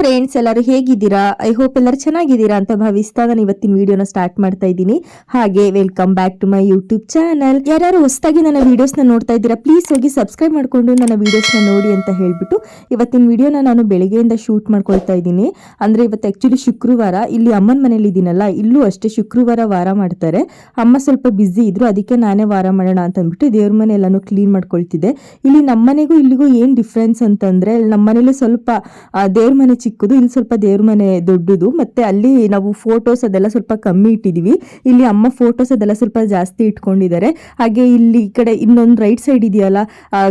Hello friends ಎಲ್ಲರೂ ಹೇಗಿದ್ದೀರಾ? I hope ಎಲ್ಲರೂ ಚೆನ್ನಾಗಿದ್ದೀರಾ ಅಂತ ಭಾವಿಸ್ತಾ ನಾನು ಇವತ್ತಿನ ವಿಡಿಯೋನ ಸ್ಟಾರ್ಟ್ ಮಾಡ್ತಾ ಇದ್ದೀನಿ. ಹಾಗೆ welcome back to my YouTube channel ಯಾರು ಹೊಸದಾಗಿ ನನ್ನ ವಿಡಿಯೋಸ್ನ ನೋಡ್ತಾ ಇದ್ದೀರಾ ಪ್ಲೀಸ್ ಹೋಗಿ ಸಬ್ಸ್ಕ್ರೈಬ್ ಮಾಡ್ಕೊಂಡು ನನ್ನ ವಿಡಿಯೋಸ್ನ ನೋಡಿ ಅಂತ ಹೇಳ್ಬಿಟ್ಟು ಇವತ್ತಿನ ವಿಡಿಯೋನ ನಾನು ಬೆಳಿಗ್ಗೆಯಿಂದ ಶೂಟ್ ಮಾಡ್ಕೊಳ್ತಾ ಇದ್ದೀನಿ. ಅಂದ್ರೆ ಇವತ್ತು ಆಕ್ಚುಲಿ ಶುಕ್ರವಾರ, ಇಲ್ಲಿ ಅಮ್ಮನ ಮನೇಲಿ ಇದ್ದೀನಲ್ಲ ಇಲ್ಲೂ ಅಷ್ಟೇ ಶುಕ್ರವಾರ ವಾರ ಮಾಡ್ತಾರೆ. ಅಮ್ಮ ಸ್ವಲ್ಪ ಬ್ಯುಸಿ ಇದ್ರು, ಅದಕ್ಕೆ ನಾನೇ ವಾರ ಮಾಡೋಣ ಅಂತ ಅಂದ್ಬಿಟ್ಟು ದೇವ್ರ ಮನೆ ಎಲ್ಲಾನು ಕ್ಲೀನ್ ಮಾಡ್ಕೊಳ್ತಿದ್ದೆ. ಇಲ್ಲಿ ನಮ್ಮ ಮನೆಗೂ ಇಲ್ಲಿಗೂ ಏನ್ ಡಿಫ್ರೆನ್ಸ್ ಅಂತಂದ್ರೆ ನಮ್ಮ ಮನೇಲಿ ಸ್ವಲ್ಪ ದೇವ್ರ ಮನೆ ಚಿಕ್ಕದು ಇಲ್ಲಿ ಸ್ವಲ್ಪ ದೇವ್ರ ಮನೆ ದೊಡ್ಡದು. ಮತ್ತೆ ಅಲ್ಲಿ ನಾವು ಫೋಟೋಸ್ ಅದೆಲ್ಲ ಸ್ವಲ್ಪ ಕಮ್ಮಿ ಇಟ್ಟಿದೀವಿ. ಇಲ್ಲಿ ಅಮ್ಮ ಫೋಟೋಸ್ ಅದೆಲ್ಲ ಸ್ವಲ್ಪ ಜಾಸ್ತಿ ಇಟ್ಕೊಂಡಿದ್ದಾರೆ. ಹಾಗೆ ಇಲ್ಲಿ ಈ ಕಡೆ ಇನ್ನೊಂದು ರೈಟ್ ಸೈಡ್ ಇದೆಯಲ್ಲ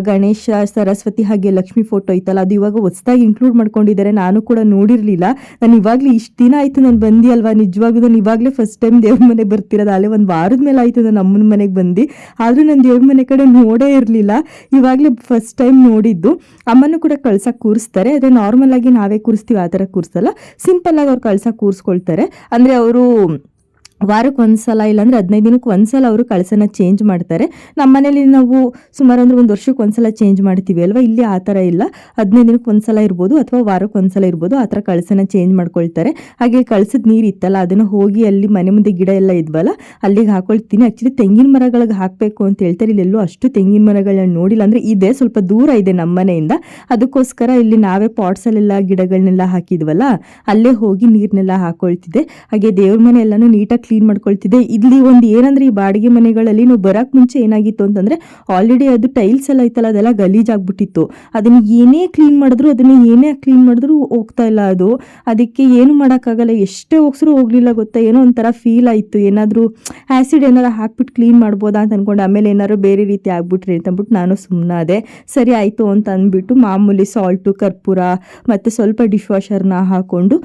ಗಣೇಶ, ಸರಸ್ವತಿ ಹಾಗೆ ಲಕ್ಷ್ಮಿ ಫೋಟೋ ಇತ್ತಲ್ಲ ಅದು ಇವಾಗ ಹೊಸದಾಗಿ ಇನ್ಕ್ಲೂಡ್ ಮಾಡ್ಕೊಂಡಿದ್ದಾರೆ. ನಾನು ಕೂಡ ನೋಡಿರ್ಲಿಲ್ಲ. ನಾನು ಇವಾಗ್ಲೇ ಇಷ್ಟು ದಿನ ಆಯ್ತು ನಾನು ಬಂದಿ ಅಲ್ವಾ ನಿಜವಾಗ್ಲೂ ನಾನು ಇವಾಗಲೇ ಫಸ್ಟ್ ಟೈಮ್ ದೇವ್ರ ಮನೆಗೆ ಬರ್ತಿರೋದು. ಅಲ್ಲೇ ಒಂದು ವಾರದ ಮೇಲೆ ಆಯ್ತು ನಾನು ಅಮ್ಮನ ಮನೆಗೆ ಬಂದು. ಆದ್ರೂ ನಾನು ದೇವ್ರ ಮನೆ ಕಡೆ ನೋಡೇ ಇರಲಿಲ್ಲ. ಇವಾಗಲೇ ಫಸ್ಟ್ ಟೈಮ್ ನೋಡಿದ್ದು. ಅಮ್ಮನೂ ಕೂಡ ಕಳ್ಸಕ್ಕೆ ಕೂರಿಸ್ತಾರೆ. ಅದೇ ನಾರ್ಮಲ್ ಆಗಿ ನಾವೇ ಕೂರಿಸ್ತೀವಿ. ಆ ಥರ ಕೂರಿಸಲ್ಲ ಸಿಂಪಲ್ ಆಗಿ ಅವ್ರು ಕಳ್ಸ ಕೂರಿಸ್ಕೊಳ್ತಾರೆ ಅಂದರೆ ಅವರು ವಾರಕ್ಕೆ ಒಂದ್ಸಲ ಇಲ್ಲಾಂದ್ರೆ ಹದಿನೈದು ದಿನಕ್ಕೆ ಒಂದ್ಸಲ ಅವರು ಕಳಸನ ಚೇಂಜ್ ಮಾಡ್ತಾರೆ. ನಮ್ಮ ಮನೇಲಿ ನಾವು ಸುಮಾರು ಅಂದ್ರೆ ಒಂದು ವರ್ಷಕ್ಕೆ ಒಂದ್ಸಲ ಚೇಂಜ್ ಮಾಡ್ತೀವಿ ಅಲ್ವಾ? ಇಲ್ಲಿ ಆ ಥರ ಇಲ್ಲ. ಹದಿನೈದು ದಿನಕ್ಕೆ ಒಂದ್ಸಲ ಇರ್ಬೋದು ಅಥವಾ ವಾರಕ್ಕೆ ಒಂದ್ಸಲ ಇರ್ಬೋದು ಆ ಥರ ಕಳಸನ ಚೇಂಜ್ ಮಾಡ್ಕೊಳ್ತಾರೆ. ಹಾಗೆ ಕಳಸದ ನೀರು ಇತ್ತಲ್ಲ, ಅದನ್ನು ಹೋಗಿ ಅಲ್ಲಿ ಮನೆ ಮುಂದೆ ಗಿಡ ಎಲ್ಲ ಇದ್ವಲ್ಲ, ಅಲ್ಲಿಗೆ ಹಾಕೊಳ್ತೀನಿ. ಆ್ಯಕ್ಚುಲಿ ತೆಂಗಿನ ಮರಗಳಿಗೆ ಹಾಕಬೇಕು ಅಂತ ಹೇಳ್ತಾರೆ. ಇಲ್ಲೆಲ್ಲೂ ಅಷ್ಟು ತೆಂಗಿನ ಮರಗಳನ್ನ ನೋಡಿಲ್ಲ. ಅಂದರೆ ಇದೆ, ಸ್ವಲ್ಪ ದೂರ ಇದೆ ನಮ್ಮ ಮನೆಯಿಂದ. ಅದಕ್ಕೋಸ್ಕರ ಇಲ್ಲಿ ನಾವೇ ಪಾಟ್ಸಲ್ಲೆಲ್ಲ ಗಿಡಗಳನ್ನೆಲ್ಲ ಹಾಕಿದ್ವಲ್ಲ, ಅಲ್ಲೇ ಹೋಗಿ ನೀರನ್ನೆಲ್ಲ ಹಾಕೊಳ್ತಿದ್ದೆ. ಹಾಗೆ ದೇವ್ರ ಮನೆ ಎಲ್ಲಾನು ನೀಟಾಗಿ ಕ್ಲೀನ್ ಮಾಡ್ಕೊಳ್ತಿದ್ದೆ. ಇಲ್ಲಿ ಒಂದು ಏನಂದ್ರೆ ಈ ಬಾಡಿಗೆ ಮನೆಗಳಲ್ಲಿ ನಾವು ಬರಕ್ ಮುಂಚೆ ಏನಾಗಿತ್ತು ಅಂತಂದ್ರೆ ಆಲ್ರೆಡಿ ಅದು ಟೈಲ್ಸ್ ಎಲ್ಲ ಐತಲ್ಲ, ಅದೆಲ್ಲ ಗಲೀಜಾಗ್ಬಿಟ್ಟಿತ್ತು ಅದನ್ನ ಏನೇ ಕ್ಲೀನ್ ಮಾಡಿದ್ರು, ಅದನ್ನ ಏನೇ ಕ್ಲೀನ್ ಮಾಡಿದ್ರು ಹೋಗ್ತಾ ಇಲ್ಲ ಅದು. ಅದಕ್ಕೆ ಏನು ಮಾಡೋಕ್ಕಾಗಲ್ಲ, ಎಷ್ಟೇ ಹೋಗ್ಸ್ರು ಹೋಗ್ಲಿಲ್ಲ ಗೊತ್ತಾ? ಏನೋ ಒಂಥರ ಫೀಲ್ ಆಯಿತು. ಏನಾದರೂ ಆ್ಯಸಿಡ್ ಏನಾರು ಹಾಕ್ಬಿಟ್ಟು ಕ್ಲೀನ್ ಮಾಡ್ಬೋದಾ ಅಂತ ಅಂದ್ಕೊಂಡು ಆಮೇಲೆ ಏನಾದ್ರು ಬೇರೆ ರೀತಿ ಆಗ್ಬಿಟ್ರಿ ಅಂತ ಅಂದ್ಬಿಟ್ಟು ನಾನು ಸುಮ್ಮನಾದೆ ಸರಿ, ಆಯಿತು ಅಂತ ಅಂದ್ಬಿಟ್ಟು ಮಾಮೂಲಿ ಸಾಲ್ಟು ಕರ್ಪೂರ ಮತ್ತು ಸ್ವಲ್ಪ ಡಿಶ್ ವಾಷರ್ನ ಹಾಕ್ಕೊಂಡು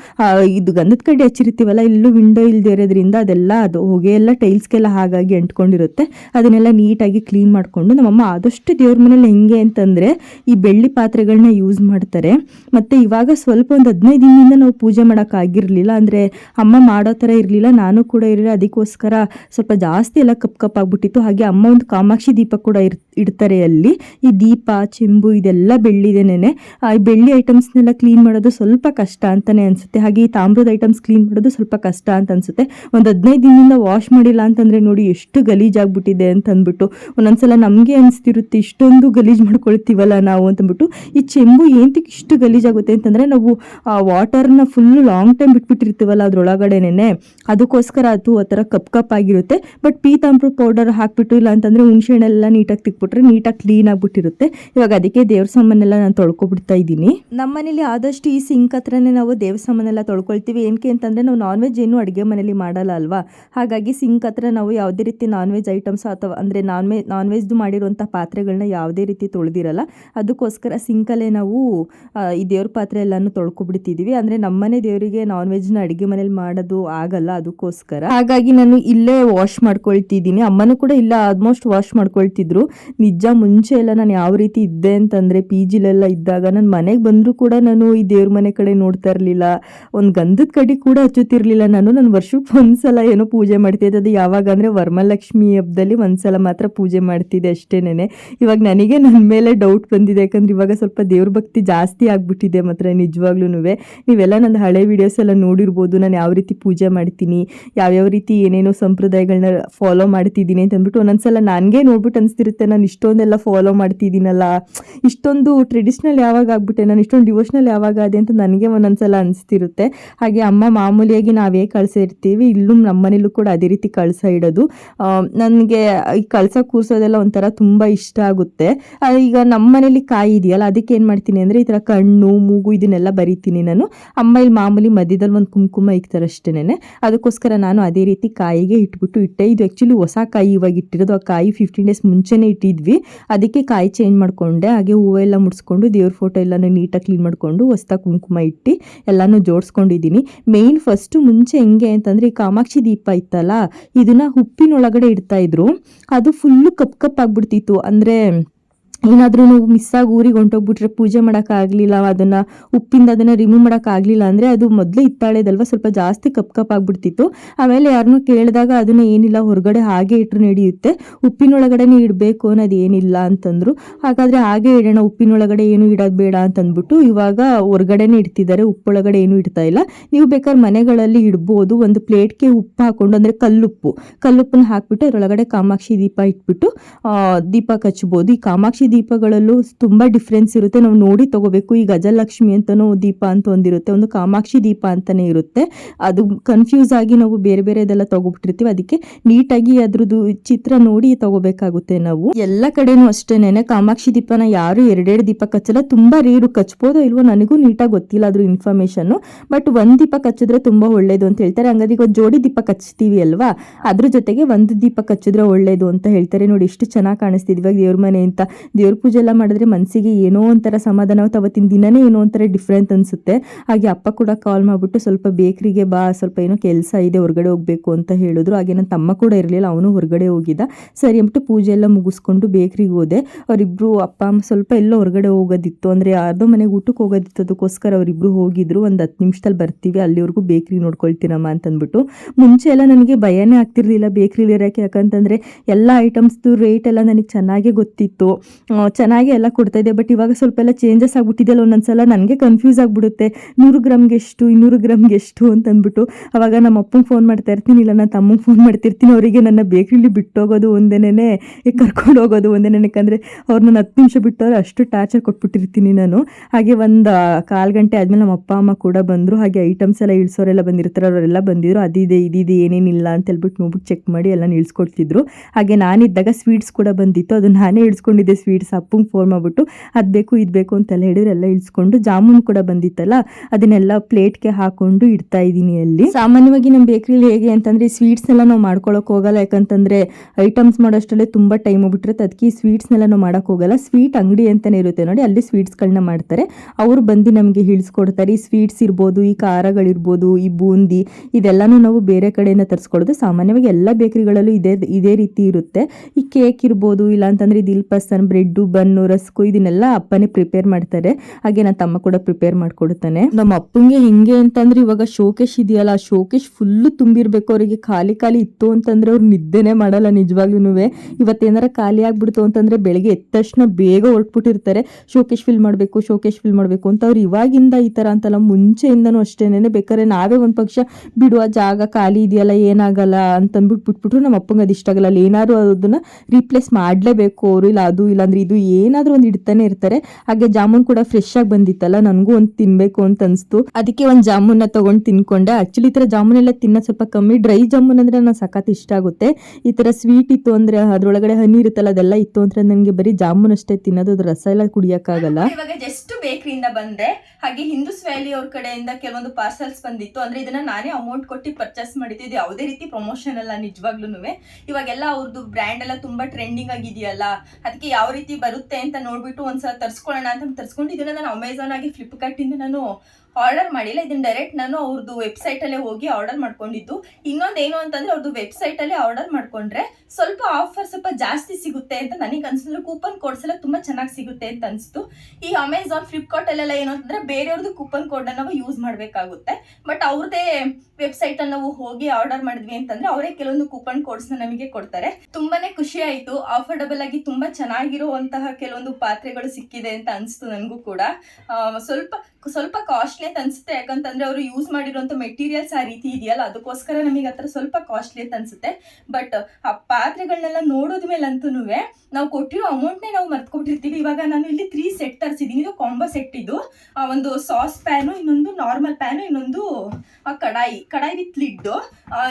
ಇದು ಗಂಧದ ಕಡ್ಡಿ ಹಚ್ಚಿರ್ತೀವಲ್ಲ, ಇಲ್ಲೂ ವಿಂಡೋ ಇಲ್ಲದೆ ಇರೋದ್ರಿಂದ ಅದೆಲ್ಲ ಅದು ಹೊಗೆ ಎಲ್ಲ ಟೈಲ್ಸ್ಗೆಲ್ಲ ಹಾಗಾಗಿ ಅಂಟ್ಕೊಂಡಿರುತ್ತೆ. ಅದನ್ನೆಲ್ಲ ನೀಟಾಗಿ ಕ್ಲೀನ್ ಮಾಡಿಕೊಂಡು ನಮ್ಮಮ್ಮ ಆದಷ್ಟು ದೇವ್ರ ಮನೇಲಿ ಹೆಂಗೆ ಅಂತಂದರೆ ಈ ಬೆಳ್ಳಿ ಪಾತ್ರೆಗಳನ್ನ ಯೂಸ್ ಮಾಡ್ತಾರೆ. ಮತ್ತು ಇವಾಗ ಸ್ವಲ್ಪ ಒಂದು ಹದಿನೈದು ದಿನದಿಂದ ನಾವು ಪೂಜೆ ಮಾಡೋಕ್ಕಾಗಿರಲಿಲ್ಲ ಅಂದರೆ ಅಮ್ಮ ಮಾಡೋ ಥರ ಇರಲಿಲ್ಲ, ನಾನು ಕೂಡ ಇರಲಿಲ್ಲ, ಅದಕ್ಕೋಸ್ಕರ ಸ್ವಲ್ಪ ಜಾಸ್ತಿ ಎಲ್ಲ ಕಪ್ ಕಪ್ ಆಗಿಬಿಟ್ಟಿತ್ತು. ಹಾಗೆ ಅಮ್ಮ ಒಂದು ಕಾಮಾಕ್ಷಿ ದೀಪ ಕೂಡ ಇರ್, ಇಡ್ತಾರೆ ಅಲ್ಲಿ. ಈ ದೀಪ, ಚೆಂಬು ಇದೆಲ್ಲ ಬೆಳ್ಳಿದೇನೆ ಈ ಬೆಳ್ಳಿ ಐಟಮ್ಸ್ನೆಲ್ಲ ಕ್ಲೀನ್ ಮಾಡೋದು ಸ್ವಲ್ಪ ಕಷ್ಟ ಅಂತಾನೆ ಅನ್ಸುತ್ತೆ. ಹಾಗೆ ಈ ತಾಮ್ರದ ಐಟಮ್ಸ್ ಕ್ಲೀನ್ ಮಾಡೋದು ಸ್ವಲ್ಪ ಕಷ್ಟ ಅಂತ ಅನ್ಸುತ್ತೆ. ಒಂದು ಹದಿನೈದು ದಿನದಿಂದ ವಾಶ್ ಮಾಡಿಲ್ಲ ಅಂತಂದರೆ ನೋಡಿ ಎಷ್ಟು ಗಲೀಜಾಗ್ಬಿಟ್ಟಿದೆ ಅಂತ ಅಂದ್ಬಿಟ್ಟು ಒಂದೊಂದ್ಸಲ ನಮಗೆ ಅನಿಸ್ತಿರುತ್ತೆ, ಇಷ್ಟೊಂದು ಗಲೀಜ್ ಮಾಡ್ಕೊಳ್ತೀವಲ್ಲ ನಾವು ಅಂತಂದ್ಬಿಟ್ಟು. ಈ ಚೆಂಬು ಏಂತಕ್ಕೆ ಇಷ್ಟು ಗಲೀಜಾಗುತ್ತೆ ಅಂತಂದರೆ ನಾವು, ಆ ವಾಟರ್ನ ಫುಲ್ ಲಾಂಗ್ ಟೈಮ್ ಬಿಟ್ಬಿಟ್ಟಿರ್ತೀವಲ್ಲ ಅದರೊಳಗಡೆನೇ ಅದಕ್ಕೋಸ್ಕರ ಅದು ಆ ಥರ ಕಪ್ ಕಪ್ ಆಗಿರುತ್ತೆ. ಬಟ್ ಪೀತಾಂಬ್ರ ಪೌಡರ್ ಹಾಕ್ಬಿಟ್ಟು ಇಲ್ಲ ಅಂತಂದರೆ ಹುಣಸೆ ಹಣ್ಣೆಲ್ಲ ನೀಟಾಗಿ ತಿಕ್ಬಿಟ್ರೆ ನೀಟಾಗಿ ಕ್ಲೀನ್ ಆಗಿಬಿಟ್ಟಿರುತ್ತೆ. ಇವಾಗ ಅದಕ್ಕೆ ದೇವ್ರ ಸಾಮಾನೆಲ್ಲ ನಾನು ತೊಳ್ಕೊಬಿಡ್ತಾ ಇದ್ದೀನಿ. ನಮ್ಮ ಮನೇಲಿ ಆದಷ್ಟು ಈ ಸಿಂಕ್ ಹತ್ರನೇ ನಾವು ದೇವ್ರ ಸಾಮಾನೆಲ್ಲ ತೊಳ್ಕೊಳ್ತೀವಿ. ಏನಕ್ಕೆ ಅಂತಂದರೆ ನಾವು ನಾನ್ ವೆಜ್ ಏನು ಅಡುಗೆ ಮನೇಲಿ ಮಾಡಲ್ಲ ಅಲ್ವಾ? ಹಾಗಾಗಿ ಸಿಂಕ್ ಹತ್ರ ನಾವು ಯಾವುದೇ ರೀತಿ ನಾನ್ ವೆಜ್ ಐಟಮ್ಸ್ ಅಥವಾ ಅಂದರೆ ನಾನ್ ವೆಜ್ ನಾನ್ ವೆಜ್ದು ಮಾಡಿರುವಂಥ ಪಾತ್ರೆಗಳನ್ನ ಯಾವುದೇ ರೀತಿ ತೊಳೆದಿರಲ್ಲ. ಅದಕ್ಕೋಸ್ಕರ ಸಿಂಕಲ್ಲೇ ನಾವು ಈ ದೇವ್ರ ಪಾತ್ರೆ ಎಲ್ಲಾನು ತೊಳ್ಕೊಬಿಡ್ತಿದ್ದೀವಿ ಅಂದರೆ ನಮ್ಮನೆ ದೇವರಿಗೆ ನಾನ್ ವೆಜ್ನ ಅಡುಗೆ ಮನೇಲಿ ಮಾಡೋದು ಆಗಲ್ಲ ಅದಕ್ಕೋಸ್ಕರ. ಹಾಗಾಗಿ ನಾನು ಇಲ್ಲೇ ವಾಶ್ ಮಾಡ್ಕೊಳ್ತಿದ್ದೀನಿ. ಅಮ್ಮನೂ ಕೂಡ ಇಲ್ಲ ಆಲ್ಮೋಸ್ಟ್ ವಾಶ್ ಮಾಡ್ಕೊಳ್ತಿದ್ರು. ನಿಜ ಮುಂಚೆ ಎಲ್ಲ ನಾನು ಯಾವ ರೀತಿ ಇದ್ದೆ ಅಂತಂದರೆ ಪಿ ಜಿಲೆಲ್ಲ ಇದ್ದಾಗ ನಾನು ಮನೆಗೆ ಬಂದರೂ ಕೂಡ ನಾನು ಈ ದೇವ್ರ ಮನೆ ಕಡೆ ನೋಡ್ತಾ ಇರಲಿಲ್ಲ. ಒಂದು ಗಂಧದ ಕಡೆ ಕೂಡ ಹಚ್ಚುತ್ತಿರಲಿಲ್ಲ ನಾನು. ನಾನು ವರ್ಷಕ್ಕೆ ಒಂದ್ಸಲ ಏನೋ ಪೂಜೆ ಮಾಡ್ತಿದ್ದೆ. ಅದು ಯಾವಾಗ ಅಂದರೆ ವರಮಹಾಲಕ್ಷ್ಮಿ ಹಬ್ಬದಲ್ಲಿ ಒಂದ್ಸಲ ಮಾತ್ರ ಪೂಜೆ ಮಾಡ್ತಿದ್ದೆ ಅಷ್ಟೇನೆ ಇವಾಗ ನನಗೆ ನನ್ನ ಮೇಲೆ ಡೌಟ್ ಬಂದಿದೆ. ಯಾಕಂದ್ರೆ ಇವಾಗ ಸ್ವಲ್ಪ ದೇವ್ರ ಭಕ್ತಿ ಜಾಸ್ತಿ ಆಗಿಬಿಟ್ಟಿದೆ ಮಾತ್ರ ನಿಜವಾಗ್ಲೂ ನೀವೆಲ್ಲ ನನ್ನ ಹಳೆ ವೀಡಿಯೋಸ್ ಎಲ್ಲ ನೋಡಿರ್ಬೋದು. ನಾನು ಯಾವ ರೀತಿ ಪೂಜೆ ಮಾಡ್ತೀನಿ, ಯಾವ್ಯಾವ ರೀತಿ ಏನೇನೋ ಸಂಪ್ರದಾಯಗಳನ್ನ ಫಾಲೋ ಮಾಡ್ತಿದ್ದೀನಿ ಅಂತ ಅಂದ್ಬಿಟ್ಟು ಒಂದೊಂದ್ಸಲ ನನಗೆ ನೋಡ್ಬಿಟ್ಟು ಅನಿಸ್ತಿರುತ್ತೆ. ನಾನು ಇಷ್ಟೊಂದೆಲ್ಲ ಫಾಲೋ ಮಾಡ್ತಿದ್ದೀನಲ್ಲ. ಇಷ್ಟೊಂದು ಟ್ರೆಡಿಷ್ನಲ್ ಯಾವಾಗ ಆಗ್ಬಿಟ್ಟೆ? ನಾನು ಇಷ್ಟೊಂದು ಡಿವೋಷ್ನಲ್ ಯಾವಾಗ ಆದೆ ಅಂತ ನನಗೆ ಒಂದೊಂದ್ಸಲ ಅನಿಸ್ತಿರುತ್ತೆ. ಹಾಗೆ ಅಮ್ಮ ಮಾಮೂಲಿಯಾಗಿ ನಾವೇ ಕಳಿಸಿರ್ತೀವಿ. ಇಲ್ಲೂ ನಮ್ಮ ಮನೇಲೂ ಕೂಡ ಅದೇ ರೀತಿ ಕಳಸ ಇಡೋದು. ನನಗೆ ಈ ಕಳಸ ಕೂರಿಸೋದೆಲ್ಲ ಒಂಥರ ತುಂಬ ಇಷ್ಟ ಆಗುತ್ತೆ. ಈಗ ನಮ್ಮ ಮನೇಲಿ ಕಾಯಿ ಇದೆಯಲ್ಲ, ಅದಕ್ಕೆ ಏನು ಮಾಡ್ತೀನಿ ಅಂದರೆ ಈ ಥರ ಕಣ್ಣು, ಮೂಗು ಇದನ್ನೆಲ್ಲ ಬರಿತೀನಿ ನಾನು. ಅಮ್ಮ ಇಲ್ಲಿ ಮಾಮೂಲಿ ಮಧ್ಯದಲ್ಲಿ ಒಂದು ಕುಂಕುಮ ಇಕ್ತಾರೆ ಅಷ್ಟೇನೆ ಅದಕ್ಕೋಸ್ಕರ ನಾನು ಅದೇ ರೀತಿ ಕಾಯಿಗೆ ಇಟ್ಬಿಟ್ಟು ಇಟ್ಟೆ. ಇದು ಆ್ಯಕ್ಚುಲಿ ಹೊಸ ಕಾಯಿ ಇವಾಗ ಇಟ್ಟಿರೋದು. ಆ ಕಾಯಿ ಫಿಫ್ಟೀನ್ ಡೇಸ್ ಮುಂಚೆನೇ ಇಟ್ಟಿದ್ವಿ. ಅದಕ್ಕೆ ಕಾಯಿ ಚೇಂಜ್ ಮಾಡ್ಕೊಂಡೆ. ಹಾಗೆ ಹೂವೆಲ್ಲ ಮುಡಿಸ್ಕೊಂಡು ದೇವ್ರ ಫೋಟೋ ಎಲ್ಲನೂ ನೀಟಾಗಿ ಕ್ಲೀನ್ ಮಾಡಿಕೊಂಡು ಹೊಸ್ದಾಗಿ ಕುಂಕುಮ ಇಟ್ಟು ಎಲ್ಲನೂ ಜೋಡಿಸ್ಕೊಂಡಿದ್ದೀನಿ. ಮೇಯ್ನ್ ಫಸ್ಟು ಮುಂಚೆ ಹೆಂಗೆ ಅಂತಂದರೆ ಈ ಕಾಮಾಕ್ಷಿ ದೀಪ ಇತ್ತಲ್ಲ ಇದನ್ನ ಉಪ್ಪಿನೊಳಗಡೆ ಇಡ್ತಾ ಇದ್ರು. ಅದು ಫುಲ್ಲು ಕಪ್ ಕಪ್ ಆಗ್ಬಿಡ್ತಿತ್ತು. ಅಂದರೆ ಏನಾದರೂ ಮಿಸ್ ಆಗಿ ಊರಿಗೆ ಹೊಂಟೋಗ್ಬಿಟ್ರೆ ಪೂಜೆ ಮಾಡೋಕ್ಕಾಗಲಿಲ್ಲ, ಅದನ್ನು ಉಪ್ಪಿಂದ ಅದನ್ನು ರಿಮೂವ್ ಮಾಡೋಕ್ಕಾಗಲಿಲ್ಲ ಅಂದರೆ ಅದು ಮೊದಲೇ ಇತ್ತಾಳೆದಲ್ವ ಸ್ವಲ್ಪ ಜಾಸ್ತಿ ಕಪ್ ಕಪ್ ಆಗಿಬಿಡ್ತಿತ್ತು. ಆಮೇಲೆ ಯಾರನ್ನೂ ಕೇಳಿದಾಗ ಅದನ್ನ ಏನಿಲ್ಲ, ಹೊರಗಡೆ ಹಾಗೆ ಇಟ್ಟರು ನಡೆಯುತ್ತೆ. ಉಪ್ಪಿನೊಳಗಡೆನೇ ಇಡಬೇಕು ಅನ್ನೋದು ಏನಿಲ್ಲ ಅಂತಂದರು. ಹಾಗಾದರೆ ಹಾಗೆ ಇಡೋಣ, ಉಪ್ಪಿನೊಳಗಡೆ ಏನು ಇಡೋದು ಬೇಡ ಅಂತಂದ್ಬಿಟ್ಟು ಇವಾಗ ಹೊರಗಡೆನೇ ಇಡ್ತಿದ್ದಾರೆ, ಉಪ್ಪೊಳಗಡೆ ಏನು ಇಡ್ತಾ ಇಲ್ಲ. ನೀವು ಬೇಕಾದ್ರೆ ಮನೆಗಳಲ್ಲಿ ಇಡ್ಬೋದು, ಒಂದು ಪ್ಲೇಟ್ಗೆ ಉಪ್ಪು ಹಾಕೊಂಡು, ಅಂದರೆ ಕಲ್ಲುಪ್ಪು. ಕಲ್ಲುಪ್ಪನ್ನ ಹಾಕ್ಬಿಟ್ಟು ಅದರೊಳಗಡೆ ಕಾಮಾಕ್ಷಿ ದೀಪ ಇಟ್ಬಿಟ್ಟು ದೀಪ ಕಚ್ಬೋದು ಈ ಕಾಮಾಕ್ಷಿ ದೀಪಗಳಲ್ಲೂ ತುಂಬ ಡಿಫ್ರೆನ್ಸ್ ಇರುತ್ತೆ. ನಾವು ನೋಡಿ ತಗೋಬೇಕು. ಈ ಗಜಲಕ್ಷ್ಮಿ ಅಂತನೂ ದೀಪ ಅಂತ ಒಂದಿರುತ್ತೆ. ಒಂದು ಕಾಮಾಕ್ಷಿ ದೀಪ ಅಂತಲೇ ಇರುತ್ತೆ. ಅದು ಕನ್ಫ್ಯೂಸ್ ಆಗಿ ನಾವು ಬೇರೆ ಬೇರೆದೆಲ್ಲ ತಗೋಬಿಟ್ಟಿರ್ತೀವಿ. ಅದಕ್ಕೆ ನೀಟಾಗಿ ಅದ್ರದ್ದು ಚಿತ್ರ ನೋಡಿ ತಗೋಬೇಕಾಗುತ್ತೆ ನಾವು. ಎಲ್ಲ ಕಡೆನೂ ಅಷ್ಟೇನೆ. ಕಾಮಾಕ್ಷಿ ದೀಪನ ಯಾರು ಎರಡೆರಡು ದೀಪ ಕಚ್ಚಲ್ಲ. ತುಂಬಾ ರೇರು ಕಚ್ಬೋದೋ ಇಲ್ವೋ ನನಗೂ ನೀಟಾಗಿ ಗೊತ್ತಿಲ್ಲ ಅದ್ರ ಇನ್ಫಾರ್ಮೇಶನ್ ಬಟ್ ಒಂದು ದೀಪ ಕಚ್ಚಿದ್ರೆ ತುಂಬಾ ಒಳ್ಳೇದು ಅಂತ ಹೇಳ್ತಾರೆ. ಹಂಗಾದ್ರೆ ಈಗ ಜೋಡಿ ದೀಪ ಕಚ್ತೀವಿ ಅಲ್ವಾ? ಅದ್ರ ಜೊತೆಗೆ ಒಂದು ದೀಪ ಕಚ್ಚಿದ್ರೆ ಒಳ್ಳೇದು ಅಂತ ಹೇಳ್ತಾರೆ. ನೋಡಿ, ಎಷ್ಟು ಚೆನ್ನಾಗಿ ಕಾಣಿಸ್ತಿದ್ವಿ ಇವಾಗ ದೇವ್ರ ಮನೆ ಅಂತ ದೇವ್ರ ಪೂಜೆ ಎಲ್ಲ ಮಾಡಿದ್ರೆ ಮನಸ್ಸಿಗೆ ಏನೋ ಒಂಥರ ಸಮಾಧಾನ ಆಗುತ್ತೆ ಅವತ್ತಿನ ದಿನನೇ ಏನೋ ಒಂಥರ ಡಿಫ್ರೆಂಟ್ ಅನಿಸುತ್ತೆ. ಹಾಗೆ ಅಪ್ಪ ಕೂಡ ಕಾಲ್ ಮಾಡಿಬಿಟ್ಟು ಸ್ವಲ್ಪ ಬೇಕ್ರಿಗೆ ಬಾ, ಸ್ವಲ್ಪ ಏನೋ ಕೆಲಸ ಇದೆ, ಹೊರಗಡೆ ಹೋಗಬೇಕು ಅಂತ ಹೇಳಿದ್ರು. ಹಾಗೆ ನನ್ನ ತಮ್ಮ ಕೂಡ ಇರಲಿಲ್ಲ, ಅವನು ಹೊರಗಡೆ ಹೋಗಿದ್ದ. ಸರಿ ಅಂದ್ಬಿಟ್ಟು ಪೂಜೆ ಎಲ್ಲ ಮುಗಿಸ್ಕೊಂಡು ಬೇಕ್ರಿಗೆ ಹೋದೆ. ಅವರಿಬ್ಬರು ಅಪ್ಪ, ಅಮ್ಮ ಸ್ವಲ್ಪ ಎಲ್ಲೋ ಹೊರಗಡೆ ಹೋಗೋದಿತ್ತು. ಅಂದರೆ ಯಾರ್ದೋ ಮನೆಗೆ ಊಟಕ್ಕೆ ಹೋಗೋದಿತ್ತು, ಅದಕ್ಕೋಸ್ಕರ ಅವರಿಬ್ಬರು ಹೋಗಿದ್ರು. ಒಂದು ಹತ್ತು ನಿಮಿಷದಲ್ಲಿ ಬರ್ತೀವಿ, ಅಲ್ಲಿವರೆಗೂ ಬೇಕ್ರಿ ನೋಡ್ಕೊಳ್ತೀನಮ್ಮ ಅಂತಂದ್ಬಿಟ್ಟು. ಮುಂಚೆ ಎಲ್ಲ ನನಗೆ ಭಯನೇ ಆಗ್ತಿರ್ಲಿಲ್ಲ ಬೇಕ್ರಿಲಿ ಇರೋಕ್ಕೆ ಯಾಕಂತಂದರೆ ಎಲ್ಲ ಐಟಮ್ಸ್ದು ರೇಟ್ ಎಲ್ಲ ನನಗೆ ಚೆನ್ನಾಗೇ ಗೊತ್ತಿತ್ತು. ಚೆನ್ನಾಗಿ ಎಲ್ಲ ಕೊಡ್ತಾ ಇದೆ. ಬಟ್ ಇವಾಗ ಸ್ವಲ್ಪ ಎಲ್ಲ ಚೇಂಜಸ್ ಆಗಿಬಿಟ್ಟಿದೆಯಲ್ಲ, ಒಂದೊಂದ್ಸಲ ನನಗೆ ಕನ್ಫ್ಯೂಸ್ ಆಗಿಬಿಡುತ್ತೆ. ನೂರು ಗ್ರಾಮ್ಗೆ ಎಷ್ಟು, ಇನ್ನೂರು ಗ್ರಾಮ್ಗೆ ಎಷ್ಟು ಅಂತಂದ್ಬಿಟ್ಟು. ಅವಾಗ ನಮ್ಮ ಅಪ್ಪಂಗೆ ಫೋನ್ ಮಾಡ್ತಾ ಇರ್ತೀನಿ, ಇಲ್ಲ ನಾನು ತಮ್ಮಂಗೆ ಫೋನ್ ಮಾಡ್ತಿರ್ತೀನಿ. ಅವರಿಗೆ ನನ್ನ ಬೇಕ್ರಿಲಿ ಬಿಟ್ಟೋಗೋದು ಒಂದೇನೇ ಕರ್ಕೊಂಡು ಹೋಗೋದು ಒಂದೇನೇ ಯಾಕಂದರೆ ಅವ್ರು ನಾನು ಹತ್ತು ನಿಮಿಷ ಬಿಟ್ಟವ್ರು ಅಷ್ಟು ಟಾರ್ಚರ್ ಕೊಟ್ಬಿಟ್ಟಿರ್ತೀನಿ ನಾನು. ಹಾಗೆ ಒಂದು ಕಾಲು ಗಂಟೆ ಆದಮೇಲೆ ನಮ್ಮ ಅಪ್ಪ, ಅಮ್ಮ ಕೂಡ ಬಂದರು. ಹಾಗೆ ಐಟಮ್ಸ್ ಎಲ್ಲ ಇಳಿಸೋರೆಲ್ಲ ಬಂದಿರ್ತಾರೆ, ಅವರೆಲ್ಲ ಬಂದಿದ್ರು. ಅದಿದೆ ಇದಿದೆ ಏನೇನಿಲ್ಲ ಅಂತ ಹೇಳ್ಬಿಟ್ಟು ನೋಡ್ಬಿಟ್ಟು ಚೆಕ್ ಮಾಡಿ ಎಲ್ಲ ಇಳಿಸ್ಕೊಡ್ತಿದ್ರು ಹಾಗೆ ನಾನಿದ್ದಾಗ ಸ್ವೀಟ್ಸ್ ಕೂಡ ಬಂದಿತ್ತು. ಅದು ನಾನೇ ಇಳಿಸ್ಕೊಂಡಿದ್ದೆ ಸ್ವೀಟ್ಸ್ ಅಪ್ಪಂಗೆ ಫೋನ್ ಮಾಡಿಬಿಟ್ಟು ಅದು ಬೇಕು, ಇದು ಬೇಕು ಅಂತೆಲ್ಲ ಹೇಳಿದ್ರೆ ಎಲ್ಲ ಇಳಿಸ್ಕೊಂಡು ಜಾಮೂನ್ ಕೂಡ ಬಂದಿತ್ತಲ್ಲ, ಅದನ್ನೆಲ್ಲ ಪ್ಲೇಟ್ಗೆ ಹಾಕೊಂಡು ಇಡ್ತಾ ಇದ್ದೀನಿ ಅಲ್ಲಿ. ಸಾಮಾನ್ಯವಾಗಿ ನಮ್ಮ ಬೇಕ್ರಿಲಿ ಹೇಗೆ ಅಂತಂದ್ರೆ ಸ್ವೀಟ್ಸ್ನೆಲ್ಲ ನಾವು ಮಾಡ್ಕೊಳಕ್ ಹೋಗಲ್ಲ, ಯಾಕಂತಂದ್ರೆ ಐಟಮ್ಸ್ ಮಾಡೋಷ್ಟರಲ್ಲೇ ತುಂಬಾ ಟೈಮ್ ಹೋಗ್ಬಿಟ್ಟಿರುತ್ತೆ. ಅದಕ್ಕೆ ಈ ಸ್ವೀಟ್ಸ್ನೆಲ್ಲ ನಾವು ಮಾಡೋಕ್ಕೆ ಹೋಗಲ್ಲ. ಸ್ವೀಟ್ ಅಂಗಡಿ ಅಂತಾನೆ ಇರುತ್ತೆ ನೋಡಿ, ಅಲ್ಲಿ ಸ್ವೀಟ್ಸ್ಗಳನ್ನ ಮಾಡ್ತಾರೆ. ಅವರು ಬಂದು ನಮಗೆ ಇಳಿಸ್ಕೊಡ್ತಾರೆ. ಈ ಸ್ವೀಟ್ಸ್ ಇರ್ಬೋದು, ಈ ಖಾರಗಳಿರ್ಬೋದು, ಈ ಬೂಂದಿ ಇದೆಲ್ಲನೂ ನಾವು ಬೇರೆ ಕಡೆಯಿಂದ ತರಿಸ್ಕೊಳ್ಳೋದು ಸಾಮಾನ್ಯವಾಗಿ ಎಲ್ಲ ಬೇಕರಿಗಳಲ್ಲೂ ಇದೇ ಇದೇ ರೀತಿ ಇರುತ್ತೆ. ಈ ಕೇಕ್ ಇರ್ಬೋದು ಇಲ್ಲ ಅಂತಂದ್ರೆ dil pasand bread, bun, rusk ಇದನ್ನೆಲ್ಲ ಅಪ್ಪನೇ ಪ್ರಿಪೇರ್ ಮಾಡ್ತಾರೆ. ಹಾಗೆ ನನ್ನ ತಮ್ಮ ಕೂಡ ಪ್ರಿಪೇರ್ ಮಾಡ್ಕೊಡ್ತಾನೆ ನಮ್ಮ ಅಪ್ಪಂಗೆ ಹೆಂಗೆ ಅಂತಂದ್ರೆ ಇವಾಗ ಶೋಕೇಶ್ ಇದೆಯಲ್ಲ ಆ ಶೋಕೇಶ್ ಫುಲ್ಲು ತುಂಬಿರ್ಬೇಕು. ಅವರಿಗೆ ಖಾಲಿ ಖಾಲಿ ಇತ್ತು ಅಂತಂದ್ರೆ ಅವ್ರು ನಿದ್ದೆನೆ ಮಾಡಲ್ಲ ನಿಜವಾಗ್ಲೂ ಇವತ್ತೇನಾರ ಖಾಲಿ ಆಗ್ಬಿಡ್ತು ಅಂತಂದ್ರೆ ಬೆಳಗ್ಗೆ ಎದ್ದ ತಕ್ಷಣ ಬೇಗ ಹೊರಟ್ಬಿಟ್ಟಿರ್ತಾರೆ. ಶೋಕೇಶ್ ಫಿಲ್ ಮಾಡಬೇಕು, ಶೋಕೇಶ್ ಫಿಲ್ ಮಾಡಬೇಕು ಅಂತ ಅವ್ರು ಇವಾಗಿಂದ ಈ ಥರ ಅಂತಲ್ಲ. ಮುಂಚೆಯಿಂದನೂ ಅಷ್ಟೇನೆ ಬೇಕಾದ್ರೆ ನಾವೇ ಒಂದು ಪಕ್ಷ ಬಿಡುವ ಜಾಗ ಖಾಲಿ ಇದೆಯಲ್ಲ, ಏನಾಗಲ್ಲ ಅಂತಂದ್ಬಿಟ್ಟು ಬಿಟ್ಬಿಟ್ರು ನಮ್ಮ ಅಪ್ಪಂಗೆ ಅದು ಇಷ್ಟ ಆಗಲ್ಲ. ಅಲ್ಲಿ ಏನಾದ್ರು ಅದನ್ನ ರೀಪ್ಲೇಸ್ ಮಾಡಲೇಬೇಕು. ಅವರು ಇಲ್ಲ, ಅದು ಇಲ್ಲ ಅಂದ್ರೆ ಇದು ಏನಾದ್ರೂ ಒಂದು ಇಡ್ತಾನೆ ಇರ್ತಾರೆ. ಹಾಗೆ ಜಾಮೂನ್ ಕೂಡ ಫ್ರೆಶ್ ಆಗಿ ಬಂದಿತ್ತಲ್ಲ, ನನಗೂ ಒಂದು ತಿನ್ಬೇಕು ಅಂತ ಅನ್ಸ್ತು. ಅದಕ್ಕೆ ಒಂದು ಜಾಮೂನ್ನ ತಗೊಂಡ್ ತಿನ್ಕೊಂಡೆ. ಆಕ್ಚುಲಿ ಈ ಥರ ಜಾಮೂನ್ ಎಲ್ಲ ತಿನ್ನೋದು ಸ್ವಲ್ಪ ಕಮ್ಮಿ. ಡ್ರೈ ಜಾಮೂನ್ ಅಂದ್ರೆ ನಾನು ಸಖತ್ ಇಷ್ಟ ಆಗುತ್ತೆ. ಈ ತರ ಸ್ವೀಟ್ ಇತ್ತು ಅಂದ್ರೆ ಅದ್ರೊಳಗಡೆ ಹನಿ ಇರುತ್ತಲ್ಲ, ಅದೆಲ್ಲ ಇತ್ತು ಅಂದ್ರೆ ನನಗೆ ಬರೀ ಜಾಮೂನ್ ಅಷ್ಟೇ ತಿನ್ನೋದು, ಅದ್ರ ರಸ ಎಲ್ಲ ಕುಡಿಯೋಕ್ಕಾಗಲ್ಲ. ಇವಾಗ ಜಸ್ಟ್ ಬೇಕರಿಯಿಂದ ಬಂದೆ. ಹಾಗೆ ಹಿಂದೂಸ್ ವ್ಯಾಲಿ ಅವ್ರ ಕಡೆಯಿಂದ ಕೆಲವೊಂದು ಪಾರ್ಸಲ್ಸ್ ಬಂದಿತ್ತು. ಅಂದ್ರೆ ಇದನ್ನ ನಾನೇ ಅಮೌಂಟ್ ಕೊಟ್ಟು ಪರ್ಚೇಸ್ ಮಾಡಿದ್ದು. ಇದು ಯಾವುದೇ ರೀತಿ ಪ್ರಮೋಷನ್ ಅಲ್ಲ ನಿಜವಾಗ್ಲೂ ಇವಾಗೆಲ್ಲ ಅವ್ರದ್ದು ಬ್ರ್ಯಾಂಡ್ ಎಲ್ಲ ತುಂಬಾ ಟ್ರೆಂಡಿಂಗ್ ಆಗಿದೆಯಲ್ಲ. ಅದಕ್ಕೆ ಯಾವ ರೀತಿ ಬರುತ್ತೆ ಅಂತ ನೋಡ್ಬಿಟ್ಟು ಒಂದ್ಸಲ ತರ್ಸ್ಕೊಳ್ಳೋಣ ಅಂತ ತರ್ಸ್ಕೊಂಡಿದ್ದೀನಿ. ನಾನು ಅಮೆಝಾನ್ ಆಗಿ ಫ್ಲಿಪ್ಕಾರ್ಟ್ ಇಂದ ನಾನು ಆರ್ಡರ್ ಮಾಡಿಲ್ಲ. ಇದನ್ನ ಡೈರೆಕ್ಟ್ ನಾನು ಅವ್ರದ್ದು ವೆಬ್ಸೈಟ್ ಅಲ್ಲೇ ಹೋಗಿ ಆರ್ಡರ್ ಮಾಡ್ಕೊಂಡಿದ್ದು. ಇನ್ನೊಂದು ಏನು ಅಂತಂದ್ರೆ ಅವ್ರದ್ದು ವೆಬ್ಸೈಟ್ ಅಲ್ಲೇ ಆರ್ಡರ್ ಮಾಡ್ಕೊಂಡ್ರೆ ಸ್ವಲ್ಪ ಆಫರ್ ಸ್ವಲ್ಪ ಜಾಸ್ತಿ ಸಿಗುತ್ತೆ ಅಂತ ನನಗೆ ಅನ್ಸಿದ್ರೆ ಕೂಪನ್ ಕೋಡ್ಸ್ ಎಲ್ಲ ತುಂಬಾ ಚೆನ್ನಾಗಿ ಸಿಗುತ್ತೆ ಅಂತ ಅನಿಸ್ತು ಈ ಅಮೆಝಾನ್ ಫ್ಲಿಪ್ಕಾರ್ಟ್ ಅಲ್ಲೆಲ್ಲ ಏನು ಅಂತಂದ್ರೆ ಬೇರೆಯವ್ರದ್ದು ಕೂಪನ್ ಕೋಡ್ ನಾವು ಯೂಸ್ ಮಾಡಬೇಕಾಗುತ್ತೆ. ಬಟ್ ಅವ್ರದೇ ವೆಬ್ಸೈಟ್ ಅಲ್ಲಿ ನಾವು ಹೋಗಿ ಆರ್ಡರ್ ಮಾಡಿದ್ವಿ ಅಂತಂದ್ರೆ ಅವರೇ ಕೆಲವೊಂದು ಕೂಪನ್ ಕೋಡ್ಸ್ ನಮಗೆ ಕೊಡ್ತಾರೆ. ತುಂಬಾನೇ ಖುಷಿ ಆಯ್ತು. ಆಫರ್ಡಬಲ್ ಆಗಿ ತುಂಬಾ ಚೆನ್ನಾಗಿರುವಂತಹ ಕೆಲವೊಂದು ಪಾತ್ರೆಗಳು ಸಿಕ್ಕಿದೆ ಅಂತ ಅನಿಸ್ತು ನನಗೂ ಕೂಡ. ಸ್ವಲ್ಪ ಸ್ವಲ್ಪ ಕಾಸ್ಟ್ಲಿ ಅಂತ ಅನ್ಸುತ್ತೆ. ಯಾಕಂತಂದ್ರೆ ಅವರು ಯೂಸ್ ಮಾಡಿರುವಂತ ಮೆಟೀರಿಯಲ್ಸ್ ಆ ರೀತಿ ಇದೆಯಲ್ಲ ಅದಕ್ಕೋಸ್ಕರ ನಮಗೆ ಹತ್ರ ಸ್ವಲ್ಪ ಕಾಸ್ಟ್ಲಿ ಅಂತ ಅನ್ಸುತ್ತೆ. ಬಟ್ ಆ ಪಾತ್ರೆಗಳನ್ನೆಲ್ಲ ನೋಡೋದ ಮೇಲೆ ಅಂತೂ ನಾವು ಕೊಟ್ಟಿರೋ ಅಮೌಂಟ್ನೇ ನಾವು ಮರ್ತ್ಕೊಬಿಟ್ಟಿರ್ತೀವಿ. ಇವಾಗ ನಾನು ಇಲ್ಲಿ ತ್ರೀ ಸೆಟ್ ತರಿಸಿದ್ದೀನಿ ಇದು ಕಾಂಬೋ ಸೆಟ್ ಇದು. ಆ, ಒಂದು ಸಾಸ್ ಪ್ಯಾನು ಇನ್ನೊಂದು ನಾರ್ಮಲ್ ಪ್ಯಾನು ಇನ್ನೊಂದು ಆ, ಕಡಾಯಿ ಕಡಾಯಿ ವಿತ್ ಲಿಡ್ಡು